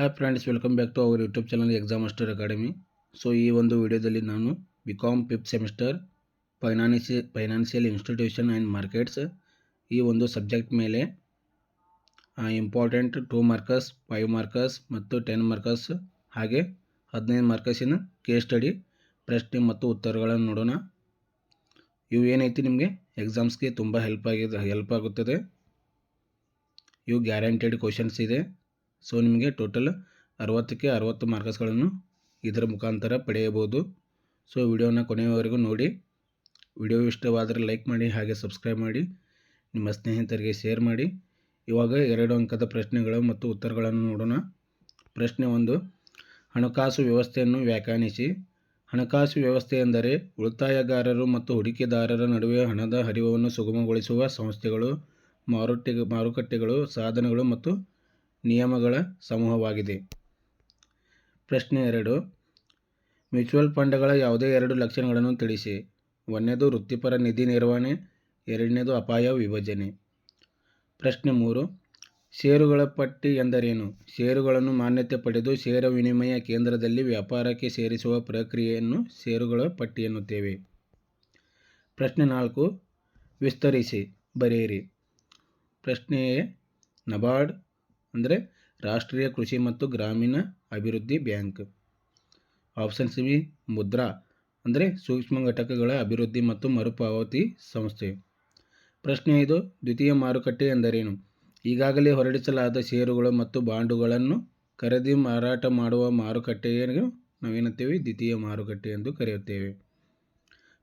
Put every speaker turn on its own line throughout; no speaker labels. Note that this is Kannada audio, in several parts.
Hi friends welcome back to our YouTube channel Exam Master Academy so ಈ ಒಂದು ವಿಡಿಯೋದಲ್ಲಿ ನಾನು B com fifth semester ಫೈನಾನ್ಸಿ financial institution and markets ಈ ಒಂದು ಸಬ್ಜೆಕ್ಟ್ ಮೇಲೆ important two markers five markers ಮತ್ತು ಟೆನ್ ಮಾರ್ಕರ್ಸ್ ಹಾಗೆ ಹದಿನೈದು ಮಾರ್ಕರ್ಸಿನ ಕೇಸ್ ಸ್ಟಡಿ ಪ್ರಶ್ನೆ ಮತ್ತು ಉತ್ತರಗಳನ್ನು ನೋಡೋಣ. ಇವು ಏನೈತಿ ನಿಮಗೆ? ಎಕ್ಸಾಮ್ಸ್ಗೆ ತುಂಬ ಹೆಲ್ಪ್ ಆಗಿದೆ ಹೆಲ್ಪ್ ಆಗುತ್ತದೆ. ಇವು ಗ್ಯಾರಂಟೆಡ್ ಕ್ವಶನ್ಸ್ ಇದೆ. ಸೊ ನಿಮಗೆ ಟೋಟಲ್ ಅರವತ್ತಕ್ಕೆ ಅರವತ್ತು ಮಾರ್ಕ್ಸ್ಗಳನ್ನು ಇದರ ಮುಖಾಂತರ ಪಡೆಯಬಹುದು. ಸೊ ವಿಡಿಯೋನ ಕೊನೆಯವರೆಗೂ ನೋಡಿ. ವಿಡಿಯೋ ಇಷ್ಟವಾದರೆ ಲೈಕ್ ಮಾಡಿ, ಹಾಗೆ ಸಬ್ಸ್ಕ್ರೈಬ್ ಮಾಡಿ. ನಿಮ್ಮ ಸ್ನೇಹಿತರಿಗೆ ಶೇರ್ ಮಾಡಿ. ಇವಾಗ ಎರಡು ಅಂಕದ ಪ್ರಶ್ನೆಗಳು ಮತ್ತು ಉತ್ತರಗಳನ್ನು ನೋಡೋಣ. ಪ್ರಶ್ನೆ ಒಂದು, ಹಣಕಾಸು ವ್ಯವಸ್ಥೆಯನ್ನು ವ್ಯಾಖ್ಯಾನಿಸಿ. ಹಣಕಾಸು ವ್ಯವಸ್ಥೆ ಎಂದರೆ ಉಳಿತಾಯಗಾರರು ಮತ್ತು ಹೂಡಿಕೆದಾರರ ನಡುವೆ ಹಣದ ಹರಿವನ್ನು ಸುಗಮಗೊಳಿಸುವ ಸಂಸ್ಥೆಗಳು ಮಾರುಟ್ಟೆ ಮಾರುಕಟ್ಟೆಗಳು, ಸಾಧನಗಳು ಮತ್ತು ನಿಯಮಗಳ ಸಮೂಹವಾಗಿದೆ. ಪ್ರಶ್ನೆ ಎರಡು. ಮ್ಯೂಚುವಲ್ ಫಂಡ್ಗಳ ಯಾವುದೇ ಎರಡು ಲಕ್ಷಣಗಳನ್ನು ತಿಳಿಸಿ. ಒಂದನೇದು ವೃತ್ತಿಪರ ನಿಧಿ ನಿರ್ವಹಣೆ, ಎರಡನೇದು ಅಪಾಯ ವಿಭಜನೆ. ಪ್ರಶ್ನೆ ಮೂರು. ಷೇರುಗಳ ಪಟ್ಟಿ ಎಂದರೇನು? ಷೇರುಗಳನ್ನು ಮಾನ್ಯತೆ ಪಡೆದು ಷೇರು ವಿನಿಮಯ ಕೇಂದ್ರದಲ್ಲಿ ವ್ಯಾಪಾರಕ್ಕೆ ಸೇರಿಸುವ ಪ್ರಕ್ರಿಯೆಯನ್ನು ಷೇರುಗಳ ಪಟ್ಟಿ ಎನ್ನುತ್ತೇವೆ. ಪ್ರಶ್ನೆ ನಾಲ್ಕು. ವಿಸ್ತರಿಸಿ, ಬರೆಯಿರಿ. ಪ್ರಶ್ನೆ ನಬಾರ್ಡ್ ಅಂದರೆ ರಾಷ್ಟ್ರೀಯ ಕೃಷಿ ಮತ್ತು ಗ್ರಾಮೀಣ ಅಭಿವೃದ್ಧಿ ಬ್ಯಾಂಕ್. ಆಪ್ಷನ್ ಸಿ ಮುದ್ರಾ ಅಂದರೆ ಸೂಕ್ಷ್ಮ ಘಟಕಗಳ ಅಭಿವೃದ್ಧಿ ಮತ್ತು ಮರುಪಾವತಿ ಸಂಸ್ಥೆ. ಪ್ರಶ್ನೆ ಇದು, ದ್ವಿತೀಯ ಮಾರುಕಟ್ಟೆ ಎಂದರೇನು? ಈಗಾಗಲೇ ಹೊರಡಿಸಲಾದ ಷೇರುಗಳು ಮತ್ತು ಬಾಂಡುಗಳನ್ನು ಖರೀದಿ ಮಾರಾಟ ಮಾಡುವ ಮಾರುಕಟ್ಟೆಯನ್ನು ನಾವೇನುತ್ತೇವೆ ದ್ವಿತೀಯ ಮಾರುಕಟ್ಟೆ ಎಂದು ಕರೆಯುತ್ತೇವೆ.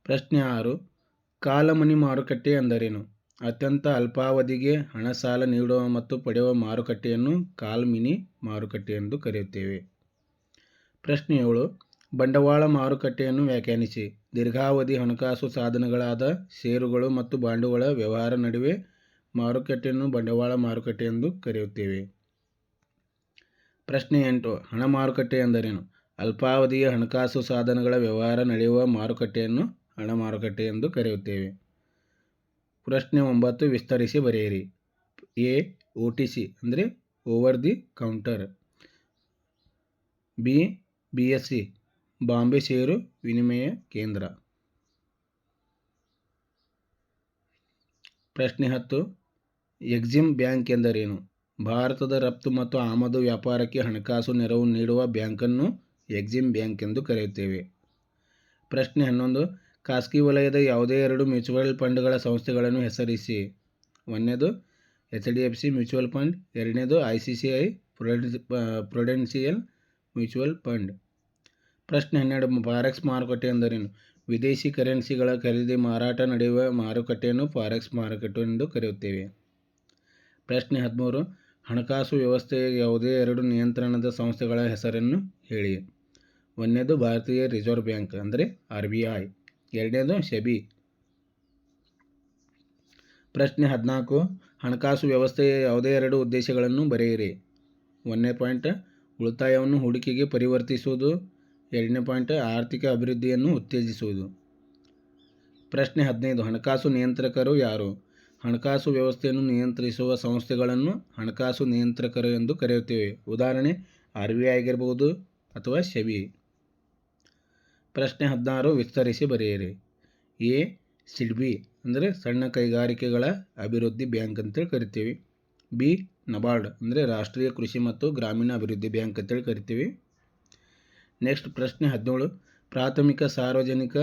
ಪ್ರಶ್ನೆ ಆರು, ಕಾಲಮನಿ ಮಾರುಕಟ್ಟೆ ಎಂದರೇನು? ಅತ್ಯಂತ ಅಲ್ಪಾವಧಿಗೆ ಹಣ ಸಾಲ ನೀಡುವ ಮತ್ತು ಪಡೆಯುವ ಮಾರುಕಟ್ಟೆಯನ್ನು ಕಾಲ್ ಮಿನಿ ಮಾರುಕಟ್ಟೆ ಎಂದು ಕರೆಯುತ್ತೇವೆ. ಪ್ರಶ್ನೆ ಏಳು. ಬಂಡವಾಳ ಮಾರುಕಟ್ಟೆಯನ್ನು ವ್ಯಾಖ್ಯಾನಿಸಿ. ದೀರ್ಘಾವಧಿ ಹಣಕಾಸು ಸಾಧನಗಳಾದ ಷೇರುಗಳು ಮತ್ತು ಬಾಂಡುಗಳ ವ್ಯವಹಾರ ನಡುವೆ ಮಾರುಕಟ್ಟೆಯನ್ನು ಬಂಡವಾಳ ಮಾರುಕಟ್ಟೆ ಎಂದು ಕರೆಯುತ್ತೇವೆ. ಪ್ರಶ್ನೆ ಎಂಟು. ಹಣ ಮಾರುಕಟ್ಟೆ ಎಂದರೇನು? ಅಲ್ಪಾವಧಿಯ ಹಣಕಾಸು ಸಾಧನಗಳ ವ್ಯವಹಾರ ನಡೆಯುವ ಮಾರುಕಟ್ಟೆಯನ್ನು ಹಣ ಮಾರುಕಟ್ಟೆ ಎಂದು ಕರೆಯುತ್ತೇವೆ. ಪ್ರಶ್ನೆ ಒಂಬತ್ತು ವಿಸ್ತರಿಸಿ ಬರೆಯಿರಿ. ಎ, ಒ ಟಿ ಸಿ ಅಂದರೆ over the counter B B S C Bombay share ವಿನಿಮಯ ಕೇಂದ್ರ. ಪ್ರಶ್ನೆ ಹತ್ತು, ಎಕ್ಸಿಮ್ ಬ್ಯಾಂಕ್ ಎಂದರೇನು? ಭಾರತದ ರಫ್ತು ಮತ್ತು ಆಮದು ವ್ಯಾಪಾರಕ್ಕೆ ಹಣಕಾಸು ನೆರವು ನೀಡುವ ಬ್ಯಾಂಕನ್ನು ಎಕ್ಸಿಮ್ ಬ್ಯಾಂಕ್ ಎಂದು ಕರೆಯುತ್ತೇವೆ. ಪ್ರಶ್ನೆ ಹನ್ನೊಂದು ಖಾಸಗಿ ವಲಯದ ಯಾವುದೇ ಎರಡು ಮ್ಯೂಚುವಲ್ ಫಂಡ್ಗಳ ಸಂಸ್ಥೆಗಳನ್ನು ಹೆಸರಿಸಿ. ಒಂದನೇದು, H D F C mutual fund. ಎರಡನೇದು, I C C I prudential mutual fund. ಪ್ರಶ್ನೆ ಹನ್ನೆರಡು ಫಾರೆಕ್ಸ್ ಮಾರುಕಟ್ಟೆ ಎಂದರೇನು? ವಿದೇಶಿ ಕರೆನ್ಸಿಗಳ ಖರೀದಿ, ಮಾರಾಟ ನಡೆಯುವ ಮಾರುಕಟ್ಟೆಯನ್ನು ಫಾರೆಕ್ಸ್ ಮಾರುಕಟ್ಟೆ ಎಂದು ಕರೆಯುತ್ತೇವೆ. ಪ್ರಶ್ನೆ ಹದಿಮೂರು, ಹಣಕಾಸು ವ್ಯವಸ್ಥೆಯ ಯಾವುದೇ ಎರಡು ನಿಯಂತ್ರಣದ ಸಂಸ್ಥೆಗಳ ಹೆಸರನ್ನು ಹೇಳಿ. ಒಂದನೇದು, ಭಾರತೀಯ ರಿಸರ್ವ್ ಬ್ಯಾಂಕ್, ಅಂದರೆ ಆರ್ ಬಿ ಐ. ಎರಡನೇದು ಸೆಬಿ ಪ್ರಶ್ನೆ ಹದಿನಾಲ್ಕು, ಹಣಕಾಸು ವ್ಯವಸ್ಥೆಯ ಯಾವುದೇ ಎರಡು ಉದ್ದೇಶಗಳನ್ನು ಬರೆಯಿರಿ. ಒಂದನೇ ಪಾಯಿಂಟ್, ಉಳಿತಾಯವನ್ನು ಹೂಡಿಕೆಗೆ ಪರಿವರ್ತಿಸುವುದು. ಎರಡನೇ ಪಾಯಿಂಟ್, ಆರ್ಥಿಕ ಅಭಿವೃದ್ಧಿಯನ್ನು ಉತ್ತೇಜಿಸುವುದು. ಪ್ರಶ್ನೆ ಹದಿನೈದು, ಹಣಕಾಸು ನಿಯಂತ್ರಕರು ಯಾರು? ಹಣಕಾಸು ವ್ಯವಸ್ಥೆಯನ್ನು ನಿಯಂತ್ರಿಸುವ ಸಂಸ್ಥೆಗಳನ್ನು ಹಣಕಾಸು ನಿಯಂತ್ರಕರು ಎಂದು ಕರೆಯುತ್ತೇವೆ. ಉದಾಹರಣೆ, ಆರ್ ಬಿ ಐ ಆಗಿರ್ಬೋದು ಅಥವಾ ಸೆಬಿ ಪ್ರಶ್ನೆ ಹದಿನಾರು ವಿಸ್ತರಿಸಿ ಬರೆಯಿರಿ. ಎ ಸಿಡ್ಬಿ ಅಂದರೆ ಸಣ್ಣ ಕೈಗಾರಿಕೆಗಳ ಅಭಿವೃದ್ಧಿ ಬ್ಯಾಂಕ್ ಅಂತೇಳಿ ಕರಿತೀವಿ. ಬಿ, ನಬಾರ್ಡ್ ಅಂದರೆ ರಾಷ್ಟ್ರೀಯ ಕೃಷಿ ಮತ್ತು ಗ್ರಾಮೀಣ ಅಭಿವೃದ್ಧಿ ಬ್ಯಾಂಕ್ ಅಂತೇಳಿ ಕರಿತೀವಿ. ನೆಕ್ಸ್ಟ್ ಪ್ರಶ್ನೆ ಹದಿನೇಳು, ಪ್ರಾಥಮಿಕ ಸಾರ್ವಜನಿಕ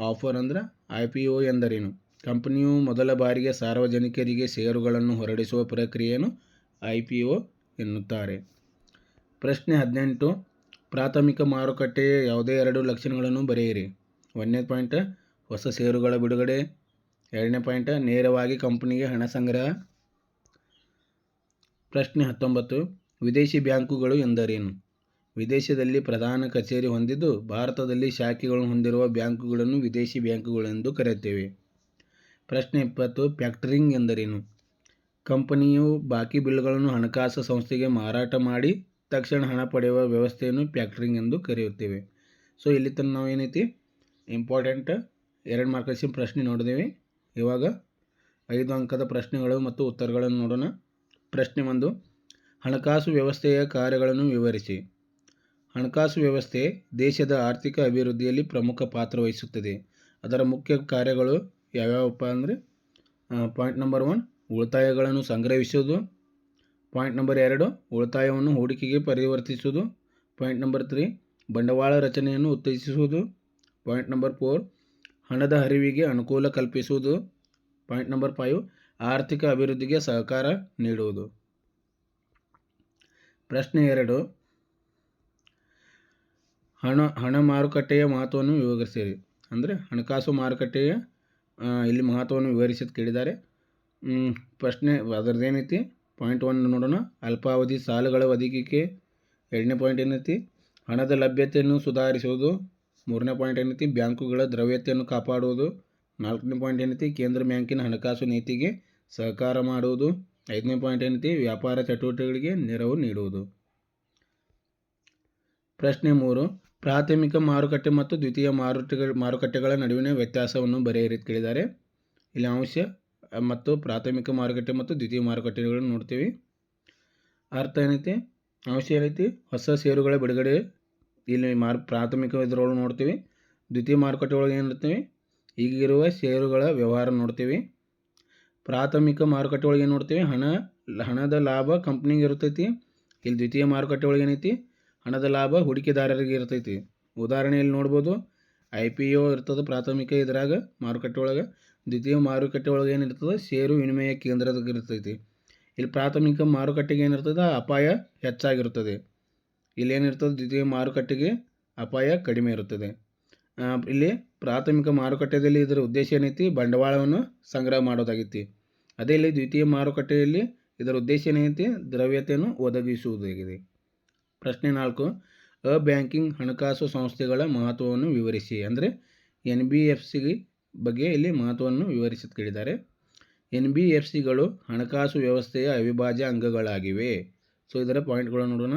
ಆಫರ್ ಅಂದ್ರೆ ಐ ಪಿ ಒ ಎಂದರೇನು? ಕಂಪನಿಯು ಮೊದಲ ಬಾರಿಗೆ ಸಾರ್ವಜನಿಕರಿಗೆ ಷೇರುಗಳನ್ನು ಹೊರಡಿಸುವ ಪ್ರಕ್ರಿಯೆಯನ್ನು ಐ ಪಿ ಒ ಎನ್ನುತ್ತಾರೆ. ಪ್ರಶ್ನೆ ಹದಿನೆಂಟು ಪ್ರಾಥಮಿಕ ಮಾರುಕಟ್ಟೆಯ ಯಾವುದೇ ಎರಡು ಲಕ್ಷಣಗಳನ್ನು ಬರೆಯಿರಿ. ಒಂದನೇ ಪಾಯಿಂಟ್, ಹೊಸ ಷೇರುಗಳ ಬಿಡುಗಡೆ. ಎರಡನೇ ಪಾಯಿಂಟ್, ನೇರವಾಗಿ ಕಂಪನಿಗೆ ಹಣ ಸಂಗ್ರಹ. ಪ್ರಶ್ನೆ ಹತ್ತೊಂಬತ್ತು, ವಿದೇಶಿ ಬ್ಯಾಂಕುಗಳು ಎಂದರೇನು? ವಿದೇಶದಲ್ಲಿ ಪ್ರಧಾನ ಕಚೇರಿ ಹೊಂದಿದ್ದು, ಭಾರತದಲ್ಲಿ ಶಾಖೆಗಳನ್ನು ಹೊಂದಿರುವ ಬ್ಯಾಂಕುಗಳನ್ನು ವಿದೇಶಿ ಬ್ಯಾಂಕುಗಳೆಂದು ಕರೆಯುತ್ತೇವೆ. ಪ್ರಶ್ನೆ ಇಪ್ಪತ್ತು, ಫ್ಯಾಕ್ಟರಿಂಗ್ ಎಂದರೇನು? ಕಂಪನಿಯು ಬಾಕಿ ಬಿಲ್ಗಳನ್ನು ಹಣಕಾಸು ಸಂಸ್ಥೆಗೆ ಮಾರಾಟ ಮಾಡಿ ತಕ್ಷಣ ಹಣ ಪಡೆಯುವ ವ್ಯವಸ್ಥೆಯನ್ನು ಫ್ಯಾಕ್ಟ್ರಿಂಗ್ ಎಂದು ಕರೆಯುತ್ತೇವೆ. ಸೊ ಇಲ್ಲಿ ತನಕ ನಾವು ಏನೈತಿ? ಇಂಪಾರ್ಟೆಂಟ್ ಎರಡು ಮಾರ್ಕ್ಸ್ ಪ್ರಶ್ನೆ ನೋಡಿದೆವಿ. ಇವಾಗ ಐದು ಅಂಕದ ಪ್ರಶ್ನೆಗಳು ಮತ್ತು ಉತ್ತರಗಳನ್ನು ನೋಡೋಣ. ಪ್ರಶ್ನೆ ಒಂದು, ಹಣಕಾಸು ವ್ಯವಸ್ಥೆಯ ಕಾರ್ಯಗಳನ್ನು ವಿವರಿಸಿ. ಹಣಕಾಸು ವ್ಯವಸ್ಥೆ ದೇಶದ ಆರ್ಥಿಕ ಅಭಿವೃದ್ಧಿಯಲ್ಲಿ ಪ್ರಮುಖ ಪಾತ್ರ ವಹಿಸುತ್ತದೆ. ಅದರ ಮುಖ್ಯ ಕಾರ್ಯಗಳು ಯಾವ್ಯಾವಪ್ಪ ಅಂದರೆ ಪಾಯಿಂಟ್ ನಂಬರ್ ಒನ್ ಉಳಿತಾಯಗಳನ್ನು ಸಂಗ್ರಹಿಸುವುದು. ಪಾಯಿಂಟ್ ನಂಬರ್ ಎರಡು, ಉಳಿತಾಯವನ್ನು ಹೂಡಿಕೆಗೆ ಪರಿವರ್ತಿಸುವುದು. ಪಾಯಿಂಟ್ ನಂಬರ್ ತ್ರೀ, ಬಂಡವಾಳ ರಚನೆಯನ್ನು ಉತ್ತೇಜಿಸುವುದು. ಪಾಯಿಂಟ್ ನಂಬರ್ ಫೋರ್, ಹಣದ ಹರಿವಿಗೆ ಅನುಕೂಲ ಕಲ್ಪಿಸುವುದು. ಪಾಯಿಂಟ್ ನಂಬರ್ ಫೈವ್, ಆರ್ಥಿಕ ಅಭಿವೃದ್ಧಿಗೆ ಸಹಕಾರ ನೀಡುವುದು. ಪ್ರಶ್ನೆ ಎರಡು, ಹಣ ಹಣ ಮಾರುಕಟ್ಟೆಯ ಮಹತ್ವವನ್ನು ವಿವರಿಸಿರಿ. ಅಂದರೆ ಹಣಕಾಸು ಮಾರುಕಟ್ಟೆಯ ಇಲ್ಲಿ ಮಹತ್ವವನ್ನು ವಿವರಿಸಿದ ಕೇಳಿದ್ದಾರೆ. ಪ್ರಶ್ನೆ ಅದರದ್ದು ಏನೈತಿ ಪಾಯಿಂಟ್ ಒನ್ ನೋಡೋಣ. ಅಲ್ಪಾವಧಿ ಸಾಲಗಳ ಒದಗಿಕೆ. ಎರಡನೇ ಪಾಯಿಂಟ್ ಏನೈತಿ? ಹಣದ ಲಭ್ಯತೆಯನ್ನು ಸುಧಾರಿಸುವುದು. ಮೂರನೇ ಪಾಯಿಂಟ್ ಏನೈತಿ? ಬ್ಯಾಂಕುಗಳ ದ್ರವ್ಯತೆಯನ್ನು ಕಾಪಾಡುವುದು. ನಾಲ್ಕನೇ ಪಾಯಿಂಟ್ ಏನೈತಿ? ಕೇಂದ್ರ ಬ್ಯಾಂಕಿನ ಹಣಕಾಸು ನೀತಿಗೆ ಸಹಕಾರ ಮಾಡುವುದು. ಐದನೇ ಪಾಯಿಂಟ್ ಏನೈತಿ? ವ್ಯಾಪಾರ ಚಟುವಟಿಕೆಗಳಿಗೆ ನೆರವು ನೀಡುವುದು. ಪ್ರಶ್ನೆ ಮೂರು. ಪ್ರಾಥಮಿಕ ಮಾರುಕಟ್ಟೆ ಮತ್ತು ದ್ವಿತೀಯ ಮಾರುಕಟ್ಟೆಗಳ ಮಾರುಕಟ್ಟೆಗಳ ನಡುವಿನ ವ್ಯತ್ಯಾಸವನ್ನು ಬರೆಯಿರಿ ಕೇಳಿದ್ದಾರೆ. ಇಲ್ಲಿ ಅಂಶ ಮತ್ತು ಪ್ರಾಥಮಿಕ ಮಾರುಕಟ್ಟೆ ಮತ್ತು ದ್ವಿತೀಯ ಮಾರುಕಟ್ಟೆಗಳನ್ನು ನೋಡ್ತೀವಿ. ಅರ್ಥ ಏನೈತಿ? ಅಂಶ ಏನೈತಿ? ಹೊಸ ಷೇರುಗಳ ಬಿಡುಗಡೆ ಇಲ್ಲಿ ಮಾರ್ ಪ್ರಾಥಮಿಕ ಇದರೊಳಗೆ ನೋಡ್ತೀವಿ. ದ್ವಿತೀಯ ಮಾರುಕಟ್ಟೆ ಒಳಗೆ ಏನಿರ್ತೀವಿ ಈಗಿರುವ ಷೇರುಗಳ ವ್ಯವಹಾರ ನೋಡ್ತೀವಿ. ಪ್ರಾಥಮಿಕ ಮಾರುಕಟ್ಟೆ ಒಳಗೆ ಏನು ನೋಡ್ತೀವಿ? ಹಣ, ಹಣದ ಲಾಭ ಕಂಪ್ನಿಗೆ ಇರ್ತೈತಿ. ಇಲ್ಲಿ ದ್ವಿತೀಯ ಮಾರುಕಟ್ಟೆ ಒಳಗೆ ಏನೈತಿ? ಹಣದ ಲಾಭ ಹೂಡಿಕೆದಾರರಿಗೆ ಇರ್ತೈತಿ. ಉದಾಹರಣೆಯಲ್ಲಿ ನೋಡ್ಬೋದು, ಐ ಪಿ ಒ ಇರ್ತದೆ ಪ್ರಾಥಮಿಕ ಇದ್ರಾಗ ಮಾರುಕಟ್ಟೆ ಒಳಗೆ. ದ್ವಿತೀಯ ಮಾರುಕಟ್ಟೆ ಒಳಗೆ ಏನಿರ್ತದೆ? ಷೇರು ವಿನಿಮಯ ಕೇಂದ್ರದಾಗ ಇರ್ತೈತಿ. ಇಲ್ಲಿ ಪ್ರಾಥಮಿಕ ಮಾರುಕಟ್ಟೆಗೆ ಏನಿರ್ತದೆ? ಅಪಾಯ ಹೆಚ್ಚಾಗಿರುತ್ತದೆ ಇಲ್ಲಿ ಏನಿರ್ತದೆ? ದ್ವಿತೀಯ ಮಾರುಕಟ್ಟೆಗೆ ಅಪಾಯ ಕಡಿಮೆ ಇರುತ್ತದೆ. ಇಲ್ಲಿ ಪ್ರಾಥಮಿಕ ಮಾರುಕಟ್ಟೆಯಲ್ಲಿ ಇದರ ಉದ್ದೇಶ ಏನೈತಿ? ಬಂಡವಾಳವನ್ನು ಸಂಗ್ರಹ ಮಾಡೋದಾಗೈತಿ. ಅದೇ ಇಲ್ಲಿ ದ್ವಿತೀಯ ಮಾರುಕಟ್ಟೆಯಲ್ಲಿ ಇದರ ಉದ್ದೇಶ ಏನೈತಿ? ದ್ರವ್ಯತೆಯನ್ನು ಒದಗಿಸುವುದಾಗಿದೆ. ಪ್ರಶ್ನೆ ನಾಲ್ಕು. ಅ ಬ್ಯಾಂಕಿಂಗ್ ಹಣಕಾಸು ಸಂಸ್ಥೆಗಳ ಮಹತ್ವವನ್ನು ವಿವರಿಸಿ. ಅಂದರೆ ಎನ್ ಬಿ ಎಫ್ ಸಿ ಬಗ್ಗೆ ಇಲ್ಲಿ ಮಹತ್ವವನ್ನು ವಿವರಿಸುತ್ತಿದ್ದಾರೆ ಎನ್ ಬಿ ಎಫ್ ಸಿಗಳು ಹಣಕಾಸು ವ್ಯವಸ್ಥೆಯ ಅವಿಭಾಜ್ಯ ಅಂಗಗಳಾಗಿವೆ. ಸೊ ಇದರ ಪಾಯಿಂಟ್ಗಳನ್ನು ನೋಡೋಣ.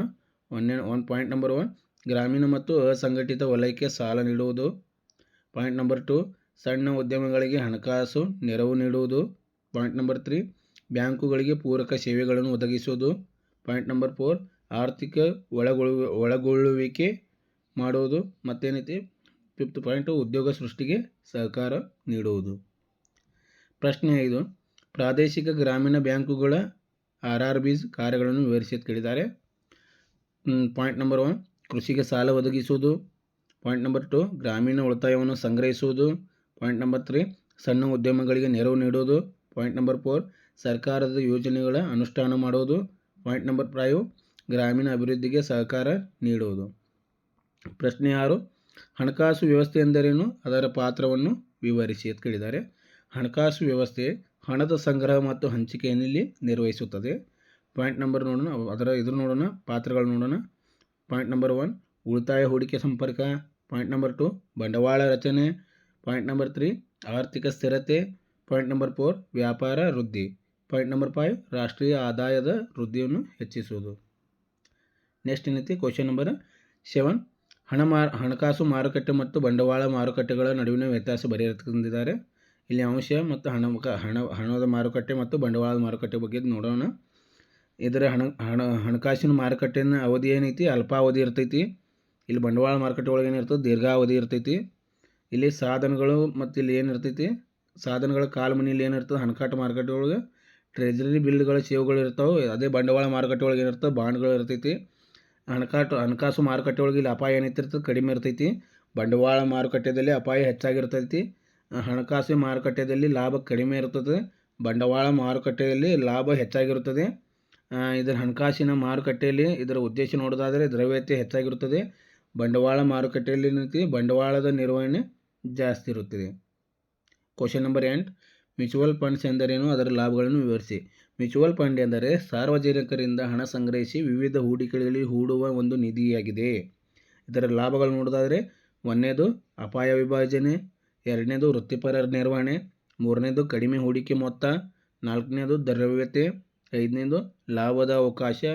ಒನ್ನೆ ಒನ್ ಪಾಯಿಂಟ್ ನಂಬರ್ ಒನ್ ಗ್ರಾಮೀಣ ಮತ್ತು ಅಸಂಘಟಿತ ವಲಯಕ್ಕೆ ಸಾಲ ನೀಡುವುದು. ಪಾಯಿಂಟ್ ನಂಬರ್ ಟು ಸಣ್ಣ ಉದ್ಯಮಗಳಿಗೆ ಹಣಕಾಸು ನೆರವು ನೀಡುವುದು. ಪಾಯಿಂಟ್ ನಂಬರ್ ತ್ರೀ ಬ್ಯಾಂಕುಗಳಿಗೆ ಪೂರಕ ಸೇವೆಗಳನ್ನು ಒದಗಿಸುವುದು. ಪಾಯಿಂಟ್ ನಂಬರ್ ಫೋರ್ ಆರ್ಥಿಕ ಒಳಗೊಳ್ಳುವ, ಒಳಗೊಳ್ಳುವಿಕೆ ಮಾಡುವುದು. ಮತ್ತೇನೈತಿ? ಫಿಫ್ತ್ ಪಾಯಿಂಟು ಉದ್ಯೋಗ ಸೃಷ್ಟಿಗೆ ಸಹಕಾರ ನೀಡುವುದು. ಪ್ರಶ್ನೆ ಐದು. ಪ್ರಾದೇಶಿಕ ಗ್ರಾಮೀಣ ಬ್ಯಾಂಕುಗಳ ಆರ್ ಆರ್ ಬಿಸ್ ಕಾರ್ಯಗಳನ್ನು ವಿವರಿಸಿ ಕೇಳಿದ್ದಾರೆ. Point number one. ಕೃಷಿಗೆ ಸಾಲ ಒದಗಿಸುವುದು. Point number two. ಗ್ರಾಮೀಣ ಉಳಿತಾಯವನ್ನು ಸಂಗ್ರಹಿಸುವುದು. Point number three. ಸಣ್ಣ ಉದ್ಯಮಗಳಿಗೆ ನೆರವು ನೀಡುವುದು. Point number four. ಸರ್ಕಾರದ ಯೋಜನೆಗಳ ಅನುಷ್ಠಾನ ಮಾಡುವುದು. Point number five. ಗ್ರಾಮೀಣ ಅಭಿವೃದ್ಧಿಗೆ ಸಹಕಾರ ನೀಡುವುದು. ಪ್ರಶ್ನೆ ಆರು. ಹಣಕಾಸು ವ್ಯವಸ್ಥೆ ಎಂದರೇನು? ಅದರ ಪಾತ್ರವನ್ನು ವಿವರಿಸಿ ಅಂತ ಕೇಳಿದ್ದಾರೆ. ಹಣಕಾಸು ವ್ಯವಸ್ಥೆ ಹಣದ ಸಂಗ್ರಹ ಮತ್ತು ಹಂಚಿಕೆಯನ್ನು ಇಲ್ಲಿ ನಿರ್ವಹಿಸುತ್ತದೆ. ಪಾಯಿಂಟ್ ನಂಬರ್ ನೋಡೋಣ. ಅದರ ಇದ್ರ ನೋಡೋಣ. ಪಾತ್ರಗಳು ನೋಡೋಣ. ಪಾಯಿಂಟ್ ನಂಬರ್ ಒನ್, ಉಳಿತಾಯ ಹೂಡಿಕೆ ಸಂಪರ್ಕ. ಪಾಯಿಂಟ್ ನಂಬರ್ ಟು, ಬಂಡವಾಳ ರಚನೆ. ಪಾಯಿಂಟ್ ನಂಬರ್ ತ್ರೀ, ಆರ್ಥಿಕ ಸ್ಥಿರತೆ. ಪಾಯಿಂಟ್ ನಂಬರ್ ಫೋರ್, ವ್ಯಾಪಾರ ವೃದ್ಧಿ. ಪಾಯಿಂಟ್ ನಂಬರ್ ಫೈವ್, ರಾಷ್ಟ್ರೀಯ ಆದಾಯದ ವೃದ್ಧಿಯನ್ನು ಹೆಚ್ಚಿಸುವುದು. ನೆಕ್ಸ್ಟ್ ಏನೈತಿ ಕ್ವಶನ್ ನಂಬರ್ ಸೆವೆನ್ ಹಣ ಮಾರ, ಹಣಕಾಸು ಮಾರುಕಟ್ಟೆ ಮತ್ತು ಬಂಡವಾಳ ಮಾರುಕಟ್ಟೆಗಳ ನಡುವಿನ ವ್ಯತ್ಯಾಸ ಬರೆಯತಂದಿದ್ದಾರೆ. ಇಲ್ಲಿ ಅಂಶ ಮತ್ತು ಹಣ ಹಣ, ಹಣದ ಮಾರುಕಟ್ಟೆ ಮತ್ತು ಬಂಡವಾಳದ ಮಾರುಕಟ್ಟೆ ಬಗ್ಗೆ ನೋಡೋಣ. ಇದರ ಹಣ ಹಣ, ಹಣಕಾಸಿನ ಮಾರುಕಟ್ಟೆನ ಅವಧಿ ಏನೈತಿ? ಅಲ್ಪಾವಧಿ ಇರ್ತೈತಿ. ಇಲ್ಲಿ ಬಂಡವಾಳ ಮಾರುಕಟ್ಟೆ ಒಳಗೆ ಏನಿರ್ತದೆ ದೀರ್ಘಾವಧಿ ಇರ್ತೈತಿ. ಇಲ್ಲಿ ಸಾಧನಗಳು ಮತ್ತು ಇಲ್ಲಿ ಏನಿರ್ತೈತಿ ಸಾಧನಗಳ ಕಾಲ್ಮನಿಯಲ್ಲಿ ಏನಿರ್ತದೆ ಹಣಕಾಟು ಮಾರುಕಟ್ಟೆ ಒಳಗೆ ಟ್ರೆಜರಿ ಬಿಲ್ಗಳ ಸೇವೆಗಳು ಇರ್ತಾವೆ. ಅದೇ ಬಂಡವಾಳ ಮಾರುಕಟ್ಟೆ ಒಳಗೆ ಏನಿರ್ತದೆ ಬಾಂಡ್ಗಳು ಇರ್ತೈತಿ. ಹಣಕಾಟು ಹಣಕಾಸು ಮಾರುಕಟ್ಟೆ ಒಳಗೆ ಇಲ್ಲಿ ಅಪಾಯ ಏನಿರ್ತದೆ ಕಡಿಮೆ ಇರ್ತೈತಿ. ಬಂಡವಾಳ ಮಾರುಕಟ್ಟೆಯಲ್ಲಿ ಅಪಾಯ ಹೆಚ್ಚಾಗಿರ್ತೈತಿ. ಹಣಕಾಸು ಮಾರುಕಟ್ಟೆಯಲ್ಲಿ ಲಾಭ ಕಡಿಮೆ ಇರ್ತದೆ. ಬಂಡವಾಳ ಮಾರುಕಟ್ಟೆಯಲ್ಲಿ ಲಾಭ ಹೆಚ್ಚಾಗಿರುತ್ತದೆ ಇದರ ಹಣಕಾಸಿನ ಮಾರುಕಟ್ಟೆಯಲ್ಲಿ ಇದರ ಉದ್ದೇಶ ನೋಡೋದಾದರೆ ದ್ರವ್ಯತೆ ಹೆಚ್ಚಾಗಿರುತ್ತದೆ ಬಂಡವಾಳ ಮಾರುಕಟ್ಟೆಯಲ್ಲಿ ನಿಂತು ಬಂಡವಾಳದ ನಿರ್ವಹಣೆ ಜಾಸ್ತಿ ಇರುತ್ತದೆ. ಕ್ವಶನ್ ನಂಬರ್ ಎಂಟು. ಮ್ಯೂಚುವಲ್ ಫಂಡ್ಸ್ ಎಂದರೇನು? ಅದರ ಲಾಭಗಳನ್ನು ವಿವರಿಸಿ. ಮ್ಯೂಚುವಲ್ ಫಂಡ್ ಎಂದರೆ ಸಾರ್ವಜನಿಕರಿಂದ ಹಣ ಸಂಗ್ರಹಿಸಿ ವಿವಿಧ ಹೂಡಿಕೆಗಳಲ್ಲಿ ಹೂಡುವ ಒಂದು ನಿಧಿಯಾಗಿದೆ. ಇದರ ಲಾಭಗಳು ನೋಡೋದಾದರೆ, ಒಂದನೇದು ಅಪಾಯ ವಿಭಜನೆ, ಎರಡನೇದು ವೃತ್ತಿಪರ ನಿರ್ವಹಣೆ, ಮೂರನೇದು ಕಡಿಮೆ ಹೂಡಿಕೆ ಮೊತ್ತ, ನಾಲ್ಕನೇದು ದ್ರವ್ಯತೆ, ಐದನೇದು ಲಾಭದ ಅವಕಾಶ.